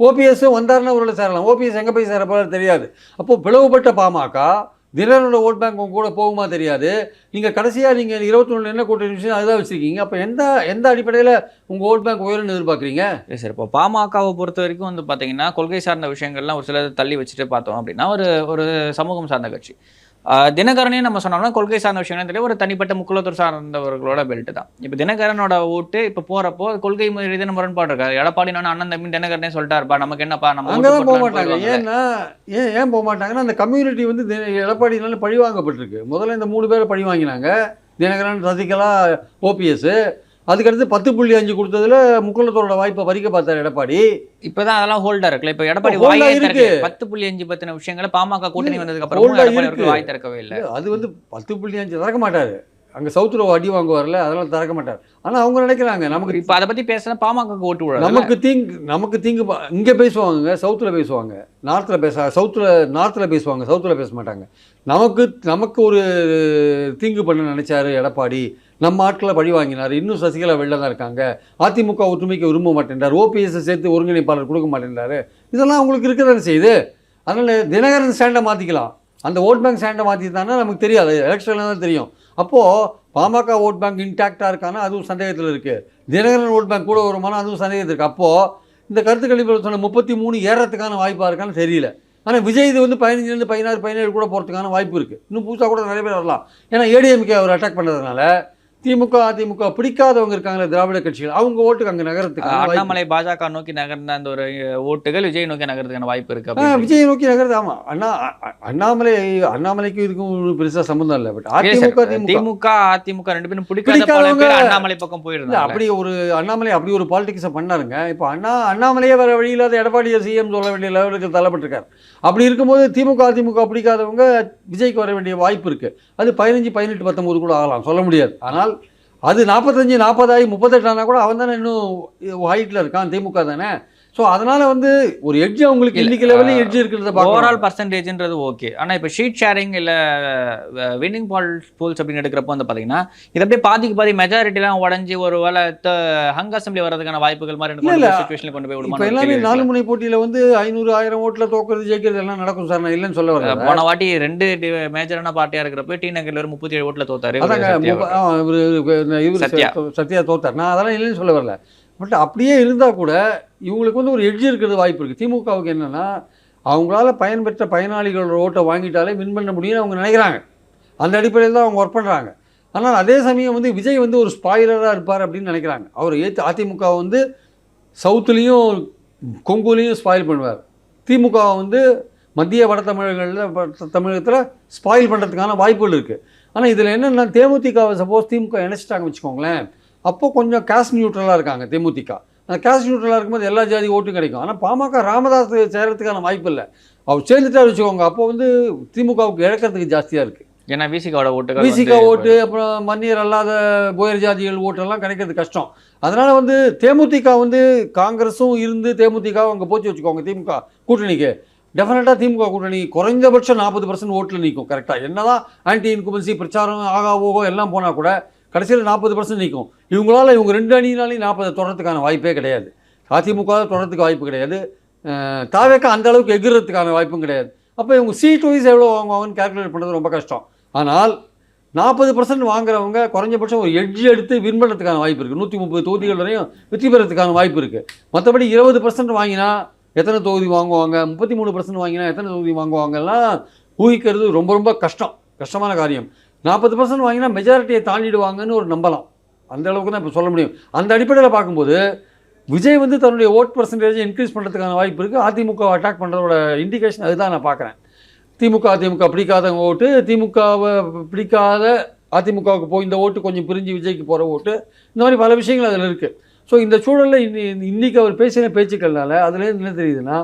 ஓபிஎஸ் வந்தாருன்னா உள்ள சேரலாம். ஓபிஎஸ் எங்கே போய் சேர போகிறாரு தெரியாது. அப்போது பிளவுபட்ட பாமக தினகரனோட ஓட் பேங்க் உங்க கூட போகுமா தெரியாது. நீங்கள் கடைசியாக நீங்கள் இருபத்தொன்னு என்ன கூட்டணி விஷயம் அதுதான் வச்சுருக்கீங்க. அப்போ எந்த எந்த அடிப்படையில் உங்கள் ஓட் பேங்க் உயரும்னு எதிர்பார்க்குறீங்க?
சரி சார். இப்போ பாமகவை பொறுத்த வரைக்கும் வந்து பார்த்தீங்கன்னா கொள்கை சார்ந்த விஷயங்கள்லாம் ஒரு சிலர் தள்ளி வச்சுட்டு பார்த்தோம் அப்படின்னா ஒரு ஒரு சமூகம் சார்ந்த கட்சி. தினகரனே நம்ம சொன்னோம்னா கொள்கை சார்ந்த விஷயங்கள் தெரியல. ஒரு தனிப்பட்ட முக்குலத்தூர் சார்ந்தவர்களோட பெல்ட் தான். இப்போ தினகரனோட ஓட்டு இப்போ போறப்போ கொள்கை ரீதியான முரண்பாடு இருக்காது. எடப்பாடி நான் அண்ணன் தம்பி தினகரனே சொல்லிட்டாருப்பா. நமக்கு என்னப்பா? நம்ம
அங்கே தான் போக மாட்டாங்க. ஏன்னா ஏன் ஏன் போக மாட்டாங்கன்னா அந்த கம்யூனிட்டி வந்து தி- எடப்பாடினால பழி வாங்கப்பட்டிருக்கு முதல்ல இந்த மூணு பேரை பழி வாங்கினாங்க. தினகரன் சசிகலா ஓபிஎஸ் அதுக்கடுத்து பத்து புள்ளி அஞ்சு கொடுத்ததுல முக்குளத்தோரோட வாய்ப்பை பறிக்க பார்த்தார் எடப்பாடி.
இப்பதான் அதெல்லாம் ஹோல்டா இருக்குல்ல. இப்போ எடப்பாடி
இருக்கு.
பத்து புள்ளி அஞ்சு பத்தின விஷயங்களை பாமக கூட்டணி வந்ததுக்கு அப்புறம் வாய் திறக்கவே இல்லை.
அது வந்து பத்து புள்ளி அஞ்சு திறக்க மாட்டார். அங்கே சவுத்தில் அடி வாங்குவார்ல அதெல்லாம் திறக்க மாட்டார். ஆனால் அவங்க நினைக்கிறாங்க நமக்கு
இப்போ அதை பத்தி பேசினா பாமக ஓட்டு விடாது
நமக்கு தீங்கு நமக்கு தீங்கு இங்கே பேசுவாங்க சவுத்தில் பேசுவாங்க. நார்த்தில் பேச சவுத்தில் நார்த்தில் பேசுவாங்க சவுத்தில் பேச மாட்டாங்க. நமக்கு நமக்கு ஒரு தீங்கு பண்ண நினைச்சாரு எடப்பாடி. நம்ம ஆட்களை பழி வாங்கினார். இன்னும் சசிகலா வெளில தான் இருக்காங்க. அதிமுக ஒற்றுமைக்கு விரும்ப மாட்டேன்றார். ஓபிஎஸ்ஸை சேர்த்து ஒருங்கிணைப்பாளர் கொடுக்க மாட்டேன்றாரு. இதெல்லாம் அவங்களுக்கு இருக்கிறதான செய்யுது. அதனால் தினகரன் ஸ்டாண்டை மாற்றிக்கலாம் அந்த ஓட் பேங்க் ஸ்டாண்டை மாற்றிட்டாங்கன்னா நமக்கு தெரியாது. எலெக்ஷனில் தான் தெரியும். அப்போது பாமக ஓட் பேங்க் இன்டாக்டாக இருக்கானா? அதுவும் சந்தேகத்தில் இருக்குது தினகரன் ஓட் பேங்க் கூட வருமானா? அதுவும் சந்தேகத்தில் இருக்குது அப்போது இந்த கருத்து கணிப்பில் சொன்ன முப்பத்தி மூணு ஏறத்துக்கான வாய்ப்பாக இருக்கான்னு தெரியல. ஆனால் விஜய் இது வந்து பதினஞ்சுலேருந்து பதினாறு பதினேழு கூட போகிறதுக்கான வாய்ப்பு இருக்குது இன்னும் புதுசாக கூட நிறைய பேர் வரலாம். ஏன்னா ஏடிஎம்கே அவர் அட்டாக் பண்ணுறதுனால திமுக அதிமுக பிடிக்காதவங்க இருக்காங்களே திராவிட கட்சிகள் அவங்க ஓட்டுக்கு அங்கே நகரத்துக்கான வாய்ப்பு
அண்ணாமலை பாஜக நோக்கி நகர்ந்த அந்த ஒரு ஓட்டுகள் விஜய் நோக்கி நகர்றதுக்கான வாய்ப்பு இருக்கு
விஜய் நோக்கி நகருது ஆமா. அண்ணா அண்ணாமலை அண்ணாமலைக்கும் இதுக்கும் ஒரு பெருசா சம்பந்தம் இல்லை பட் அதிமுக திமுக.
திமுக அதிமுக ரெண்டு பேரும்
பிடிக்காதவங்க-
அண்ணாமலை பக்கம் போயிருந்தாங்க.
அப்படி ஒரு அண்ணாமலை அப்படி ஒரு பாலிடிக்ஸை பண்ணாருங்க. இப்போ அண்ணா அண்ணாமலையே வேற வழி இல்லாத எடப்பாடியை சிஎம் சொல்ல வேண்டிய லெவலுக்கு தள்ளப்பட்டிருக்கார். அப்படி இருக்கும்போது திமுக அதிமுக பிடிக்காதவங்க விஜய்க்கு வர வேண்டிய வாய்ப்பு இருக்கு. அது பதினஞ்சு பதினெட்டு பத்தொன்பது கூட ஆகலாம் சொல்ல முடியாது. ஆனால் அது நாற்பத்தஞ்சு நாற்பதாயி முப்பத்தெட்டானா கூட அவன் தானே இன்னும் ஹைட்டில் இருக்கான் திமுக தானே? ஸோ அதனால வந்து ஒரு எட்ஜ் அவங்களுக்கு இன்னைக்கு லெவலையும் எட்ஜ் இருக்கிறத
ஓவரால் பர்சன்டேஜ்ன்றது ஓகே ஆனா இப்போ ஷீட் ஷேரிங் இல்ல வின்னிங் பால் பூல்ஸ் அப்படின்னு எடுக்கிறப்போ வந்து பாத்தீங்கன்னா இது அப்படியே பாதிக்கு பாதி மெஜாரிட்டிலாம் உடஞ்சி ஒரு வேலை ஹங் அசம்பிளி வர்றதுக்கான வாய்ப்புகள் மாதிரி. சுச்சுவேஷனில் கொண்டு போய் விடுமா
எல்லாமே நாலு முனை போட்டியில வந்து ஐநூறு ஆயிரம் ஓட்டில் தோக்குறது ஜெயிக்கிறது எல்லாம் நடக்கும் சார். நான் இல்லைன்னு சொல்ல வரல.
போன வாட்டி ரெண்டு மேஜரான பார்ட்டியா இருக்கிறப்ப டி நகர்ல ஒரு முப்பத்தி ஏழு ஓட்டுல தோத்தாரு. சத்யா
தோத்தார். நான் அதெல்லாம் இல்லைன்னு சொல்ல வரல. பட் அப்படியே இருந்தால் கூட இவங்களுக்கு வந்து ஒரு எட்ஜ் இருக்கிறது வாய்ப்பு இருக்குது திமுகவுக்கு என்னென்னா அவங்களால பயன்பெற்ற பயனாளிகளோட ஓட்டை வாங்கிட்டாலே வின் பண்ண முடியும்னு அவங்க நினைக்கிறாங்க. அந்த அடிப்படையில் தான் அவங்க ஒர்க் பண்ணுறாங்க ஆனால் அதே சமயம் வந்து விஜய் வந்து ஒரு ஸ்பாயிலராக இருப்பார் அப்படின்னு நினைக்கிறாங்க. அவர் ஏற்று அதிமுக வந்து சவுத்துலேயும் கொங்குலேயும் ஸ்பாயில் பண்ணுவார். திமுக வந்து மத்திய வட தமிழர்களில் தமிழகத்தில் ஸ்பாயில் பண்ணுறதுக்கான வாய்ப்புகள் இருக்குது ஆனால் இதில் என்னென்னா தேமுதிகவை சப்போஸ் திமுக இணைச்சிட்டாங்க வச்சுக்கோங்களேன். அப்போ கொஞ்சம் கேஷ் நியூட்ரலாக இருக்காங்க தேமுதிக. அந்த கேஷ் நியூட்ரலாக இருக்கும்போது எல்லா ஜாதி ஓட்டும் கிடைக்கும். ஆனால் பாமக ராமதாஸ் சேர்றதுக்கான வாய்ப்பு இல்லை. அவர் சேர்ந்துட்டா வச்சுக்கோங்க. அப்போ வந்து திமுகவுக்கு இழக்கிறதுக்கு ஜாஸ்தியாக இருக்குது
ஏன்னா விசிகாவோட ஓட்டுகள்
விசிகா ஓட்டு அப்புறம் மன்னியர் அல்லாத போயர் ஜாதிகள் ஓட்டெல்லாம் கிடைக்கிறது கஷ்டம். அதனால் வந்து தேமுதிக வந்து காங்கிரஸும் இருந்து தேமுதிக அங்கே போச்சு வச்சுக்கோங்க திமுக கூட்டணிக்கு. டெஃபினட்டாக திமுக கூட்டணி குறைந்தபட்சம் நாற்பது பர்சன்ட் ஓட்டில் நிற்கும் கரெக்டாக என்னதான் ஆன்டி இன்குபன்சி பிரச்சாரம் ஆகா ஓகோ எல்லாம் போனால் கூட கடைசியில் நாற்பது பர்சன்ட் நிற்கும் இவங்களால் இவங்க ரெண்டு அணினாலையும் நாற்பது தொடரத்துக்கான வாய்ப்பே கிடையாது. அதிமுக தொடரத்துக்கு வாய்ப்பு கிடையாது. தாவேக்கா அந்த அளவுக்கு எகிறதுக்கான வாய்ப்பும் கிடையாது. அப்போ இவங்க சீட் வைஸ் எவ்வளோ வாங்குவாங்கன்னு கேல்குலேட் பண்ணுறது ரொம்ப கஷ்டம். ஆனால் நாற்பது பர்சன்ட் வாங்குறவங்க குறைஞ்சபட்சம் ஒரு எட்ஜ் எடுத்து வின் பண்ணுறதுக்கான வாய்ப்பு இருக்குது நூற்றி முப்பது தொகுதிகள் வரையும் வெற்றி பெறத்துக்கான வாய்ப்பு இருக்குது மற்றபடி இருபது பர்சன்ட் வாங்கினா எத்தனை தொகுதி வாங்குவாங்க? முப்பத்தி மூணு பர்சன்ட் வாங்கினா எத்தனை தொகுதி வாங்குவாங்கலாம் ஊகிக்கிறது ரொம்ப ரொம்ப கஷ்டம். கஷ்டமான காரியம். நாற்பது பர்சன்ட் வாங்கினா மெஜாரிட்டியை தாண்டிடுவாங்கன்னு ஒரு நம்பலாம். அந்த அளவுக்கு தான் இப்போ சொல்ல முடியும். அந்த அடிப்படையில் பார்க்கும்போது விஜய் வந்து தன்னுடைய ஓட் பர்சன்டேஜை இன்க்ரீஸ் பண்ணுறதுக்கான வாய்ப்பு இருக்குது அதிமுக அட்டாக் பண்ணுறதோட இண்டிகேஷன் அதுதான் நான் பார்க்குறேன். திமுக அதிமுக பிடிக்காதவங்க ஓட்டு திமுகவை பிடிக்காத அதிமுகவுக்கு போய் இந்த ஓட்டு கொஞ்சம் பிரிஞ்சு விஜய்க்கு போகிற ஓட்டு இந்த மாதிரி பல விஷயங்கள் அதில் இருக்குது ஸோ இந்த சூழலில் இன்னி இன்னைக்கு அவர் பேசின பேச்சுக்கள்னால அதுலேருந்து என்ன தெரியுதுன்னா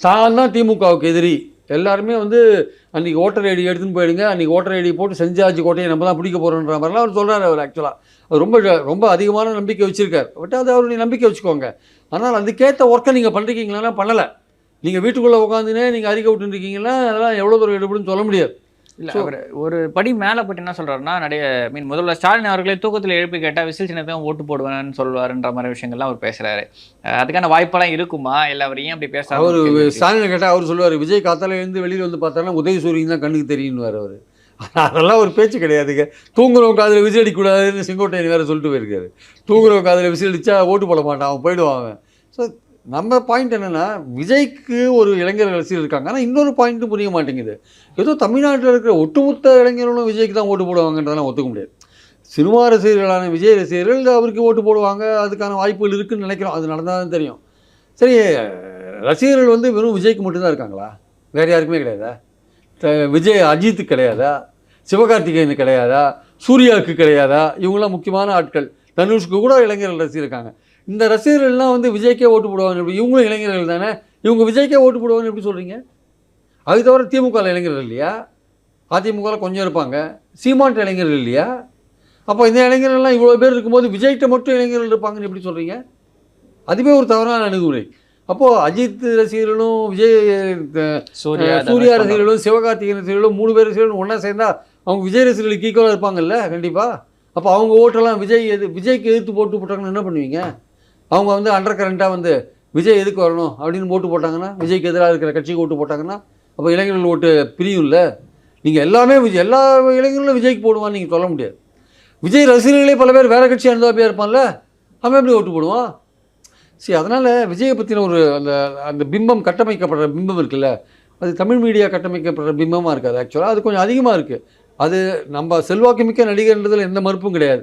தான் தான் திமுகவுக்கு எதிரி. எல்லாருமே வந்து அன்றைக்கி ஓட்டர் ஐடி எடுத்துன்னு போயிடுங்க. அன்றைக்கி ஓட்டர் ஐடி போட்டு செஞ்சாச்சு கோட்டையை நம்ம தான் பிடிக்க போகிறோன்ற மாதிரிலாம் அவர் சொல்கிறார் அவர் ஆக்சுவலாக அவர் ரொம்ப ரொம்ப அதிகமான நம்பிக்கை வச்சுருக்கார். பட் அது அவருடைய நம்பிக்கை வச்சுக்கோங்க. ஆனால் அதுக்கேற்ற ஒர்க்கை நீங்கள் பண்ணுறீங்களா பண்ணலை. நீங்கள் வீட்டுக்குள்ளே உட்காந்துனே நீங்கள் அறிக்கை விட்டுருக்கீங்கன்னா அதெல்லாம் எவ்வளோ தூரம் எடுபடுன்னு சொல்ல முடியாது.
இல்ல அவர் ஒரு படி மேல போயிட்டு என்ன சொல்றாருன்னா நிறைய மீன் முதல்ல ஸ்டாலின் அவர்களே தூக்கத்துல எழுப்பி கேட்டா விசில் சின்னத்தையும் ஓட்டு போடுவேன்னு சொல்லுவாருன்ற மாதிரி விஷயங்கள்லாம் அவர் பேசுறாரு. அஹ் அதுக்கான வாய்ப்பெல்லாம் இருக்குமா? இல்ல அவர் ஏன் அப்படி
அவர்
பேசுறாரு
ஸ்டாலினை கேட்டால் அவர் சொல்லுவார் விஜய் காத்தால எழுந்து வெளியில் வந்து பார்த்தாருன்னா உதவி சூரியன் தான் கண்ணுக்கு தெரியும்னுவார் அவர். அதெல்லாம் ஒரு பேச்சு கிடையாதுங்க. தூங்குறவங்க காதில் விசில் அடிக்கக்கூடாதுன்னு செங்கோட்டையன் வேறு சொல்லிட்டு போயிருக்காரு. தூங்குறவங்க காதில் விசில் அடித்தா ஓட்டு போட மாட்டான் அவன் போயிடுவான் ஸோ நம்ம பாயிண்ட் என்னென்னா விஜய்க்கு ஒரு இளைஞர் ரசிகர் இருக்காங்க. ஆனால் இன்னொரு பாயிண்ட்டும் புரிய மாட்டேங்குது. ஏதோ தமிழ்நாட்டில் இருக்கிற ஒட்டுமொத்த இளைஞர்களும் விஜய்க்கு தான் ஓட்டு போடுவாங்கன்றதெல்லாம் ஒத்துக்க முடியாது. சினிமா ரசிகர்களான விஜய் ரசிகர்கள் அவருக்கு ஓட்டு போடுவாங்க. அதுக்கான வாய்ப்புகள் இருக்குன்னு நினைக்கிறோம். அது நடந்தால் தான் தெரியும். சரி ரசிகர்கள் வந்து வெறும் விஜய்க்கு மட்டும்தான் இருக்காங்களா? வேறு யாருக்குமே கிடையாதா? விஜய் அஜித்துக்கு கிடையாதா? சிவகார்த்திகேயனுக்கு கிடையாதா? சூர்யாவுக்கு கிடையாதா? இவங்களாம் முக்கியமான ஆட்கள். தனுஷ்க்கு கூட இளைஞர்கள் ரசிகர் இருக்காங்க. இந்த ரசிகர்கள்லாம் வந்து விஜய்க்கே ஓட்டு போடுவாங்க. எப்படி இவங்களும் இளைஞர்கள் தானே? இவங்க விஜய்க்கே ஓட்டு போடுவாங்கன்னு எப்படி சொல்கிறீங்க அது தவிர திமுக இளைஞர்கள் இல்லையா? அதிமுகவில் கொஞ்சம் இருப்பாங்க. சீமான் இளைஞர்கள் இல்லையா? அப்போ இந்த இளைஞர்கள்லாம் இவ்வளோ பேர் இருக்கும்போது விஜய்கிட்ட மட்டும் இளைஞர்கள் இருப்பாங்கன்னு எப்படி சொல்கிறீங்க அதுவே ஒரு தவறான அணுகுமுறை. அப்போது அஜித் ரசிகர்களும் விஜய்
சூர்யா
சூர்யா ரசிகர்களும் சிவகார்த்திகேயன் ரசிகர்களும் மூணு பேர் ரசிகர்களும் ஒன்றா சேர்ந்தா அவங்க விஜய் ரசிகர்களுக்கு ஈக்குவலாக இருப்பாங்கல்ல கண்டிப்பாக அப்போ அவங்க ஓட்டெல்லாம் விஜய் எது விஜய்க்கு எதிர்த்து போட்டு போட்டாங்கன்னா என்ன பண்ணுவீங்க? அவங்க வந்து அண்டர் கரண்ட்டாக வந்து விஜய் எதுக்கு வரணும் அப்படின்னு ஓட்டு போட்டாங்கன்னா விஜய்க்கு எதிராக இருக்கிற கட்சிக்கு ஓட்டு போட்டாங்கன்னா அப்போ இளைஞர்கள் ஓட்டு பிரியும்ல. நீங்கள் எல்லாமே விஜய் எல்லா இளைஞர்களும் விஜய்க்கு போடுவான்னு நீங்கள் சொல்ல முடியாது. விஜய் ரசிகர்களே பல பேர் வேறு கட்சி அனுதாபியாக இருப்பான்ல அவன் எப்படி ஓட்டு போடுவான்? சரி அதனால் விஜயை பற்றின ஒரு அந்த அந்த பிம்பம் கட்டமைக்கப்படுற பிம்பம் இருக்குல்ல அது தமிழ் மீடியா கட்டமைக்கப்படுற பிம்பமாக இருக்காது ஆக்சுவலாக அது கொஞ்சம் அதிகமாக இருக்குது அது நம்ம செல்வாக்குமிக்க நடிகர்ன்றதில் எந்த மறுப்பும் கிடையாது.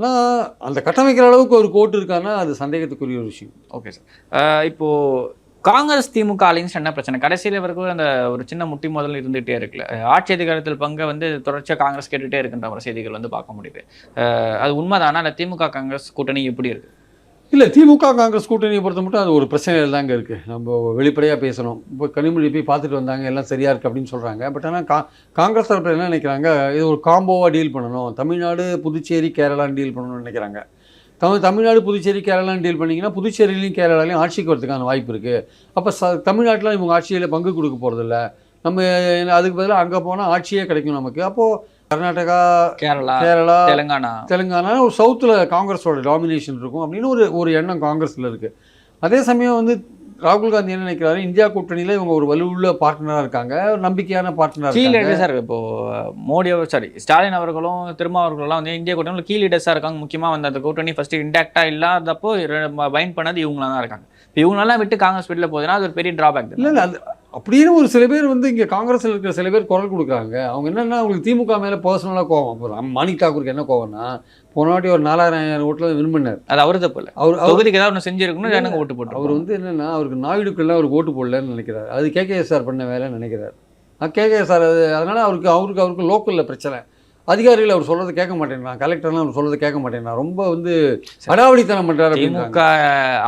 ஆனால் அந்த கட்டமைக்கிற அளவுக்கு ஒரு கோட்டு இருக்கான்னா அது சந்தேகத்துக்குரிய ஒரு விஷயம்.
ஓகே சார் இப்போது காங்கிரஸ் திமுக அலைன்ஸ் என்ன பிரச்சனை? கடைசியில் வரைக்கும் அந்த ஒரு சின்ன முட்டி முதல் இருந்துகிட்டே இருக்குல்ல. ஆட்சி அதிகாரத்தில் பங்கை வந்து தொடர்ச்சியாக காங்கிரஸ் கேட்டுகிட்டே இருக்குன்ற ஒரு செய்திகள் வந்து பார்க்க முடியுது. அது உண்மைதானா? இல்லை திமுக காங்கிரஸ் கூட்டணி எப்படி இருக்கு?
இல்லை திமுக காங்கிரஸ் கூட்டணியை பொறுத்த மட்டும் அது ஒரு பிரச்சனையில் தாங்க இருக்குது நம்ம வெளிப்படையாக பேசணும். இப்போ கனிமொழி போய் பார்த்துட்டு வந்தாங்க எல்லாம் சரியாக இருக்குது அப்படின்னு சொல்கிறாங்க பட் ஆனால் கா காங்கிரஸ் தரப்பில் என்ன நினைக்கிறாங்க? இது ஒரு காம்போவாக டீல் பண்ணணும். தமிழ்நாடு புதுச்சேரி கேரளான்னு டீல் பண்ணணும்னு நினைக்கிறாங்க. தமிழ் தமிழ்நாடு புதுச்சேரி கேரளான்னு டீல் பண்ணிங்கன்னா புதுச்சேரியிலையும் கேரளாலையும் ஆட்சிக்கு வரதுக்கான வாய்ப்பு இருக்குது அப்போ ச தமிழ்நாட்டில் இவங்க ஆட்சியில் பங்கு கொடுக்க போகிறதில்ல நம்ம அதுக்கு பதிலாக அங்கே போனால் ஆட்சியே கிடைக்கும் நமக்கு. அப்போது கர்நாடகா
கேரளா
கேரளா
தெலுங்கானா.
தெலுங்கானா ஒரு சவுத்தில் காங்கிரஸோட டாமினேஷன் இருக்கும். அப்படின்னு ஒரு ஒரு எண்ணம் காங்கிரஸில் இருக்குது அதே சமயம் வந்து ராகுல் காந்தி என்ன நினைக்கிறாரு? இந்தியா கூட்டணியில் இவங்க ஒரு வலுவுள்ள பார்ட்னராக இருக்காங்க. ஒரு நம்பிக்கையான பார்ட்னராக
கீ லீடர்ஸாக இருக்கு. இப்போ மோடி சாரி ஸ்டாலின் அவர்களும் திருமாவர்களும் வந்து இந்திய கூட்டணியில் கீ லீடர்ஸாக இருக்காங்க. முக்கியமாக வந்து அந்த கூட்டணி ஃபர்ஸ்ட் இன்டாக்டாக இல்லாதப்போ பைண்ட் பண்ணது இவங்களா தான் இருக்காங்க. இப்போ இவங்களெல்லாம் விட்டு காங்கிரஸ் வெளில போகுதுன்னா அது ஒரு பெரிய டிராபேக்
இல்லை இல்லை அது அப்படின்னு ஒரு சில பேர் வந்து இங்கே காங்கிரஸில் இருக்கிற சில பேர் குரல் கொடுக்குறாங்க. அவங்க என்னென்னா அவங்களுக்கு திமுக மேலே பர்சனலாக கோவம். இப்போ ராம் மாணிக் தாக்கூருக்கு என்ன கோவம்னா போன வாட்டி ஒரு நாலாயிரம் ஓட்டில் வின் பண்ணார்
அது அவரு தப்பு இல்லை
அவர் அவர்
தொகுதிக்கு ஏதாவது ஒன்று செஞ்சிருக்கணும் ஜனங்க ஓட்டு போட்டு
அவர் வந்து என்னென்னா அவருக்கு நாயுடுக்கெல்லாம் அவருக்கு ஓட்டு போடலன்னு நினைக்கிறார். அது கேகேஎஸ்ஆர் பண்ண வேலைன்னு நினைக்கிறார். கேகேஎஸ்ஆர் அது அதனால் அவருக்கு அவருக்கு அவருக்கு லோக்கலில் பிரச்சனை. அதிகாரிகள் அவர் சொல்கிறத கேட்க மாட்டேங்கிறான் கலெக்டர்லாம் அவர் சொல்கிறத கேட்க மாட்டேங்கிறான் ரொம்ப வந்து அடாவடித்தனம் பண்ணுறாரு
திமுக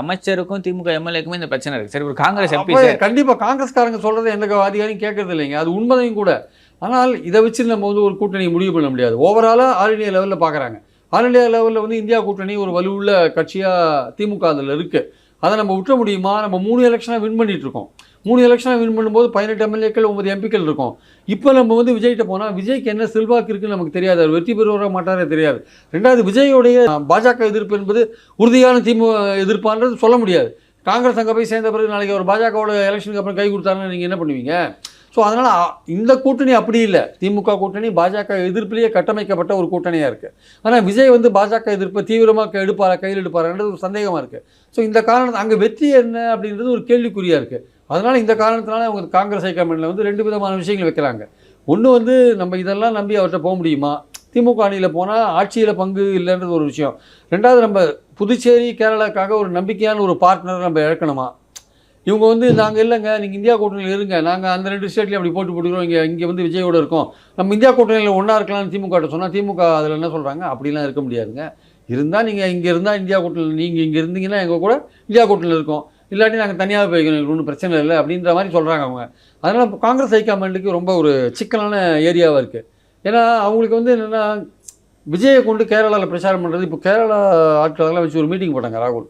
அமைச்சருக்கும் திமுக எம்எல்ஏக்குமே இந்த பிரச்சனை இருக்கு. சரி ஒரு காங்கிரஸ் எம்பி
அப்ப கண்டிப்பா காங்கிரஸ்காரங்க சொல்றதை எந்த அதிகாரியும் கேட்கறது இல்லைங்க. அது உண்மையும் கூட. ஆனால் இதை வச்சு நம்ம வந்து ஒரு கூட்டணி முடிவு பண்ண முடியாது. ஓவராலாக ஆல் இண்டியா லெவலில் பார்க்குறாங்க ஆல் இண்டியா லெவலில் வந்து இந்தியா கூட்டணி ஒரு வலுவுள்ள கட்சியாக திமுக அதில் இருக்குது அதை நம்ம விட்டுற முடியுமா? நம்ம மூணு எலெக்ஷனாக வின் பண்ணிட்டு இருக்கோம். மூணு எலெக்ஷனாக வின் பண்ணும்போது பதினெட்டு எம்எல்ஏக்கள் ஒன்பது எம்பிக்கள் இருக்கும். இப்போ நம்ம வந்து விஜய்கிட்ட போனால் விஜய்க்கு என்ன செல்வாக்கு இருக்குன்னு நமக்கு தெரியாது. அவர் வெற்றி பெறுவர மாட்டாரே தெரியாது. ரெண்டாவது விஜயோடைய பாஜக எதிர்ப்பு என்பது உறுதியான திமுக எதிர்ப்பான்றது சொல்ல முடியாது. காங்கிரஸ் அங்கே போய் சேர்ந்த பிறகு நாளைக்கு அவர் பாஜகவோட எலெக்ஷனுக்கு அப்புறம் கை கொடுத்தாருன்னு நீங்கள் என்ன பண்ணுவீங்க? ஸோ அதனால் இந்த கூட்டணி அப்படி இல்லை. திமுக கூட்டணி பாஜக எதிர்ப்பிலேயே கட்டமைக்கப்பட்ட ஒரு கூட்டணியாக இருக்குது ஆனால் விஜய் வந்து பாஜக எதிர்ப்பை தீவிரமாக எடுப்பாரா கையில் எடுப்பாரான்றது ஒரு சந்தேகமாக இருக்குது ஸோ இந்த காரணம் அங்கே வெற்றி என்ன அப்படின்றது ஒரு கேள்விக்குறியாக இருக்குது அதனால் இந்த காரணத்தினால அவங்க காங்கிரஸ் ஹைகமாண்டில் வந்து ரெண்டு விதமான விஷயங்கள் வைக்கிறாங்க. ஒன்று வந்து நம்ம இதெல்லாம் நம்பி அவர்கிட்ட போக முடியுமா? திமுக அணியில் போனால் ஆட்சியில் பங்கு இல்லைன்றது ஒரு விஷயம். ரெண்டாவது நம்ம புதுச்சேரி கேரளாக்காக ஒரு நம்பிக்கையான ஒரு பார்ட்னர் நம்ம இழக்கணுமா? இவங்க வந்து நாங்கள் இல்லைங்க நீங்கள் இந்தியா கூட்டணியில் இருங்க. நாங்கள் அந்த ரெண்டு ஸ்டேட்லேயும் அப்படி போட்டு போட்டுக்கிறோம். இங்கே இங்கே வந்து விஜயோட இருக்கோம். நம்ம இந்தியா கூட்டணியில் ஒன்றா இருக்கலாம்னு திமுக சொன்னால் திமுக அதில் என்ன சொல்கிறாங்க அப்படிலாம் இருக்க முடியாதுங்க. இருந்தால் நீங்கள் இங்கே இருந்தால் இந்தியா கூட்டணியில் நீங்கள் இங்கே இருந்தீங்கன்னா எங்கள் கூட இந்தியா கூட்டணியில் இருக்கோம். இல்லாட்டி நாங்கள் தனியாக போய்க்கணும் ஒன்றும் பிரச்சனை இல்லை அப்படின்ற மாதிரி சொல்கிறாங்க அவங்க. அதனால் இப்போ காங்கிரஸ் ஹைகமாண்டுக்கு ரொம்ப ஒரு சிக்கலான ஏரியாவாக இருக்குது ஏன்னா அவங்களுக்கு வந்து என்னென்னா விஜயை கொண்டு கேரளாவில் பிரச்சாரம் பண்ணுறது இப்போ கேரளா ஆட்களெல்லாம் வச்சு ஒரு மீட்டிங் போட்டாங்க ராகுல்.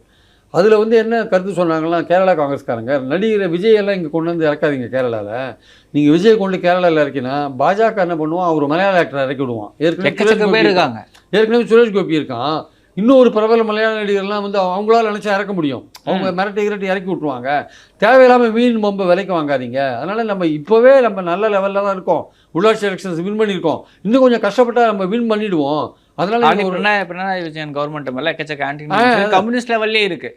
அதில் வந்து என்ன கருத்து சொன்னாங்கன்னா கேரளா காங்கிரஸ்காரங்க நடிகர் விஜய் எல்லாம் இங்கே கொண்டு வந்து இறக்காதீங்க கேரளாவில் நீங்கள் விஜய் கொண்டு கேரளாவில் இறக்கினா பாஜக என்ன பண்ணுவான் அவர் மலையாள ஆக்டர் இறக்கி விடுவான். கோபி
இருக்காங்க.
ஏற்கனவே சுரேஷ் கோபி இருக்கான். இன்னும் ஒரு பிரபல மலையாள நடிகர்லாம் வந்து அவங்களால நினச்சா இறக்க முடியும். அவங்க மிரட்டி கிரட்டி இறக்கி விட்ருவாங்க தேவையில்லாமல் வீண் பம்பை விலைக்கு வாங்காதீங்க. அதனால் நம்ம இப்போவே நம்ம நல்ல லெவலில் தான் இருக்கோம். உள்ளாட்சி எலெக்ஷன்ஸ் வின் பண்ணியிருக்கோம். இன்னும் கொஞ்சம் கஷ்டப்பட்டா நம்ம வின் பண்ணிடுவோம். அதனால
விஜயன் கவர்மெண்ட் மேல எக்கச்சக்க ஆன்டி கம்யூனிஸ்ட் லெவல்லே இருக்கு.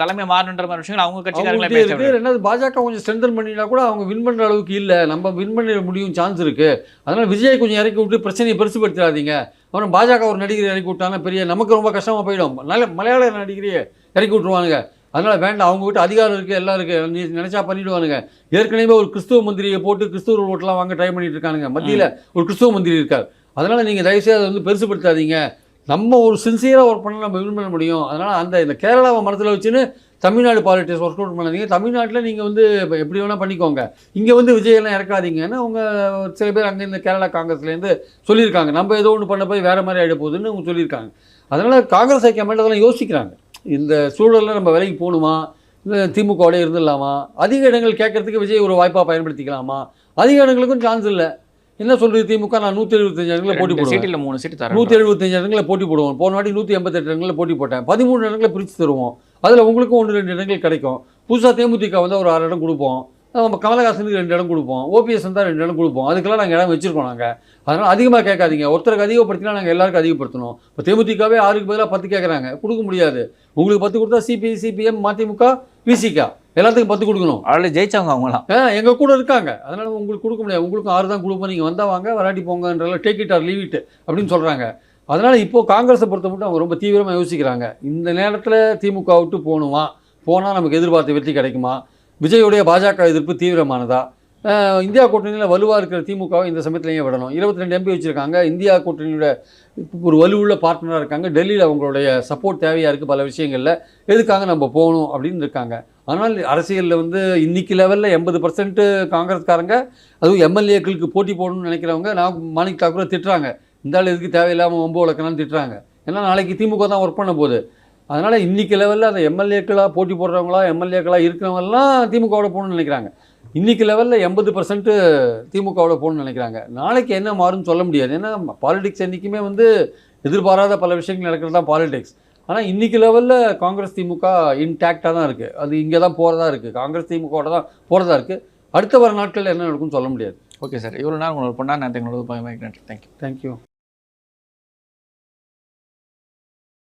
தலைமை மாறணுன்ற மாதிரி விஷயங்கள் அவங்க கட்சிக்காரங்களே
ரெண்டாவது பாஜக கொஞ்சம் ஸ்ட்ரென்தன் பண்ணினா கூட அவங்க வின் பண்ணுற அளவுக்கு இல்லை. நம்ம வின் பண்ண முடியும் சான்ஸ் இருக்கு. அதனால விஜய் கொஞ்சம் இறக்கி விட்டு பிரச்சனையை பெருசுபடுத்திடாதீங்க அப்புறம் பாஜக ஒரு நடிகரை இறக்கி விட்டாங்கன்னா பெரிய நமக்கு ரொம்ப கஷ்டமா போயிடும். நல்ல மலையாள நடிகரையே இறக்கி விட்டுருவானுங்க. அதனால வேண்டாம் அவங்க கிட்ட அதிகாரம் இருக்குது எல்லாம் இருக்குது நீ நினைச்சா பண்ணிடுவானுங்க. ஏற்கனவே ஒரு கிறிஸ்துவ மந்திரியை போட்டு கிறிஸ்துவ ஓட்டெல்லாம் வாங்க ட்ரை பண்ணிட்டு இருக்கானுங்க. மத்தியில் ஒரு கிறிஸ்துவ மந்திரி இருக்கார். அதனால நீங்கள் தயவுசெய்து அதை வந்து பெருசுபடுத்தாதீங்க நம்ம ஒரு சின்சியராக ஒர்க் பண்ண நம்ம வின் பண்ண முடியும். அதனால் அந்த இந்த கேரளாவை மனசில் வச்சுன்னு தமிழ்நாடு பாலிட்டிக்ஸ் ஒர்க் அவுட் பண்ணாதீங்க. தமிழ்நாட்டில் நீங்கள் வந்து இப்போ எப்படி வேணால் பண்ணிக்கோங்க. இங்கே வந்து விஜயெல்லாம் இறக்காதீங்கன்னு அவங்க சில பேர் அங்கே இந்த கேரளா காங்கிரஸ்லேருந்து சொல்லியிருக்காங்க. நம்ம ஏதோ ஒன்று பண்ண போய் வேறு மாதிரி ஆகிட போகுதுன்னு அவங்க சொல்லியிருக்காங்க. அதனால் காங்கிரஸ் ஐக்கியமேட் அதெல்லாம் யோசிக்கிறாங்க. இந்த சூழலில் நம்ம விலைக்கு போகணுமா? இல்லை திமுகவோட இருந்துடலாமா? அதிக இடங்கள் கேட்கறதுக்கு விஜய் ஒரு வாய்ப்பாக பயன்படுத்திக்கலாமா? அதிக இடங்களுக்கும் சான்ஸ் இல்லை. என்ன சொல்றது திமுக நான் நூற்றி எழுபத்தஞ்சு இடங்களில் போட்டி போடுவேன்.
சீட் இல்ல மூணு சீட் தரேன்.
நூற்றி எழுபத்தஞ்சு இடங்களில் போட்டி போடுவோம். போன வாட்டி நூற்றி எண்பத்தெட்டு இடங்களில் போட்டி போட்டேன். பதிமூணு இடங்களை பிரித்து தருவோம். அதில் உங்களுக்கும் ஒன்று ரெண்டு இடங்கள் கிடைக்கும். புதுசாக தேமுதிக வந்து ஒரு ஆறு இடம் கொடுப்போம். நம்ம கமலஹாசனுக்கு ரெண்டு இடம் கொடுப்போம். ஓபிஎஸ் வந்தால் ரெண்டு இடம் கொடுப்போம். அதுக்கெல்லாம் நாங்கள் இடம் வச்சிருக்கோம் நாங்கள் அதனால் அதிகமாக கேட்காதீங்க. ஒருத்தருக்கு அதிகப்படுத்தினா நாங்கள் எல்லாருக்கும் அதிகப்படுத்தணும். இப்போ தேமுதிகவே ஆறுக்கு பதிலாக பத்து கேட்குறாங்க கொடுக்க முடியாது. உங்களுக்கு பத்து கொடுத்தா சிபிஐ சிபிஎம் மதிமுக விசிகா எல்லாத்துக்கும் பத்து கொடுக்கணும்.
ஆல்ரெடி ஜெயிச்சவங்க அவங்களாம்
ஆ எங்கள் கூட இருக்காங்க. அதனால் உங்களுக்கு கொடுக்க முடியாது. உங்களுக்கும் ஆறு தான் கொடுப்போம். நீங்கள் வந்தால் வாங்க வராட்டி போங்கன்றல take it or leave it அப்படின்னு சொல்கிறாங்க அதனால் இப்போது காங்கிரஸை பொறுத்த மட்டும் அவங்க ரொம்ப தீவிரமாக யோசிக்கிறாங்க. இந்த நேரத்தில் திமுக விட்டு போகணுமா? போனால் நமக்கு எதிர்பார்த்த வெற்றி கிடைக்குமா? விஜயுடைய பாஜக எதிர்ப்பு தீவிரமானதா? இந்தியா கூட்டணியில் வலுவாக இருக்கிற திமுகவை இந்த சமயத்துலேயே விடணும். இருபத்தி ரெண்டு எம்பி வச்சுருக்காங்க. இந்தியா கூட்டணியோட ஒரு வலுவுள்ள பார்ட்னராக இருக்காங்க. டெல்லியில் அவங்களுடைய சப்போர்ட் தேவையாக இருக்குது பல விஷயங்களில். எதுக்காக நம்ம போகணும் அப்படின்னு இருக்காங்க. ஆனால் அரசியலில் வந்து இன்றைக்கி லெவலில் எண்பது பர்சன்ட்டு காங்கிரஸ்காரங்க அதுவும் எம்எல்ஏக்களுக்கு போட்டி போடணும்னு நினைக்கிறவங்க நான் மாணிக் தாக்கூரை திட்டுறாங்க. இந்த ஆள் எதுக்கு தேவையில்லாமல் ஒம்பு வளர்க்கணும்னு திட்டுறாங்க. ஏன்னா நாளைக்கு திமுக தான் ஒர்க் பண்ண போகுது. அதனால் இன்னைக்கு லெவலில் அந்த எம்எல்ஏக்களாக போட்டி போடுறவங்களா எம்எல்ஏக்களாக இருக்கிறவங்கலாம் திமுகவோட போகணும்னு நினைக்கிறாங்க. இன்னைக்கு லெவலில் எண்பது பர்சன்ட்டு திமுகவோட போகணும்னு நினைக்கிறாங்க. நாளைக்கு என்ன மாறும்னு சொல்ல முடியாது. ஏன்னா பாலிடிக்ஸ் என்றைக்குமே வந்து எதிர்பாராத பல விஷயங்கள் நடக்கிறது தான் பாலிடிக்ஸ் ஆனால் இன்னைக்கு லெவலில் காங்கிரஸ் திமுக இன்டாக்டாக தான் இருக்குது அது இங்கே தான் போகிறதா இருக்குது காங்கிரஸ் திமுகவோட தான் போகிறதா இருக்குது அடுத்த வர நாட்களில் என்ன நடக்கும்னு சொல்ல முடியாது.
ஓகே சார் இவ்வளோ நேரம் உங்களோட பொண்ணா நேரத்தை எங்களோட நன்றி தேங்க்யூ
தேங்க்யூ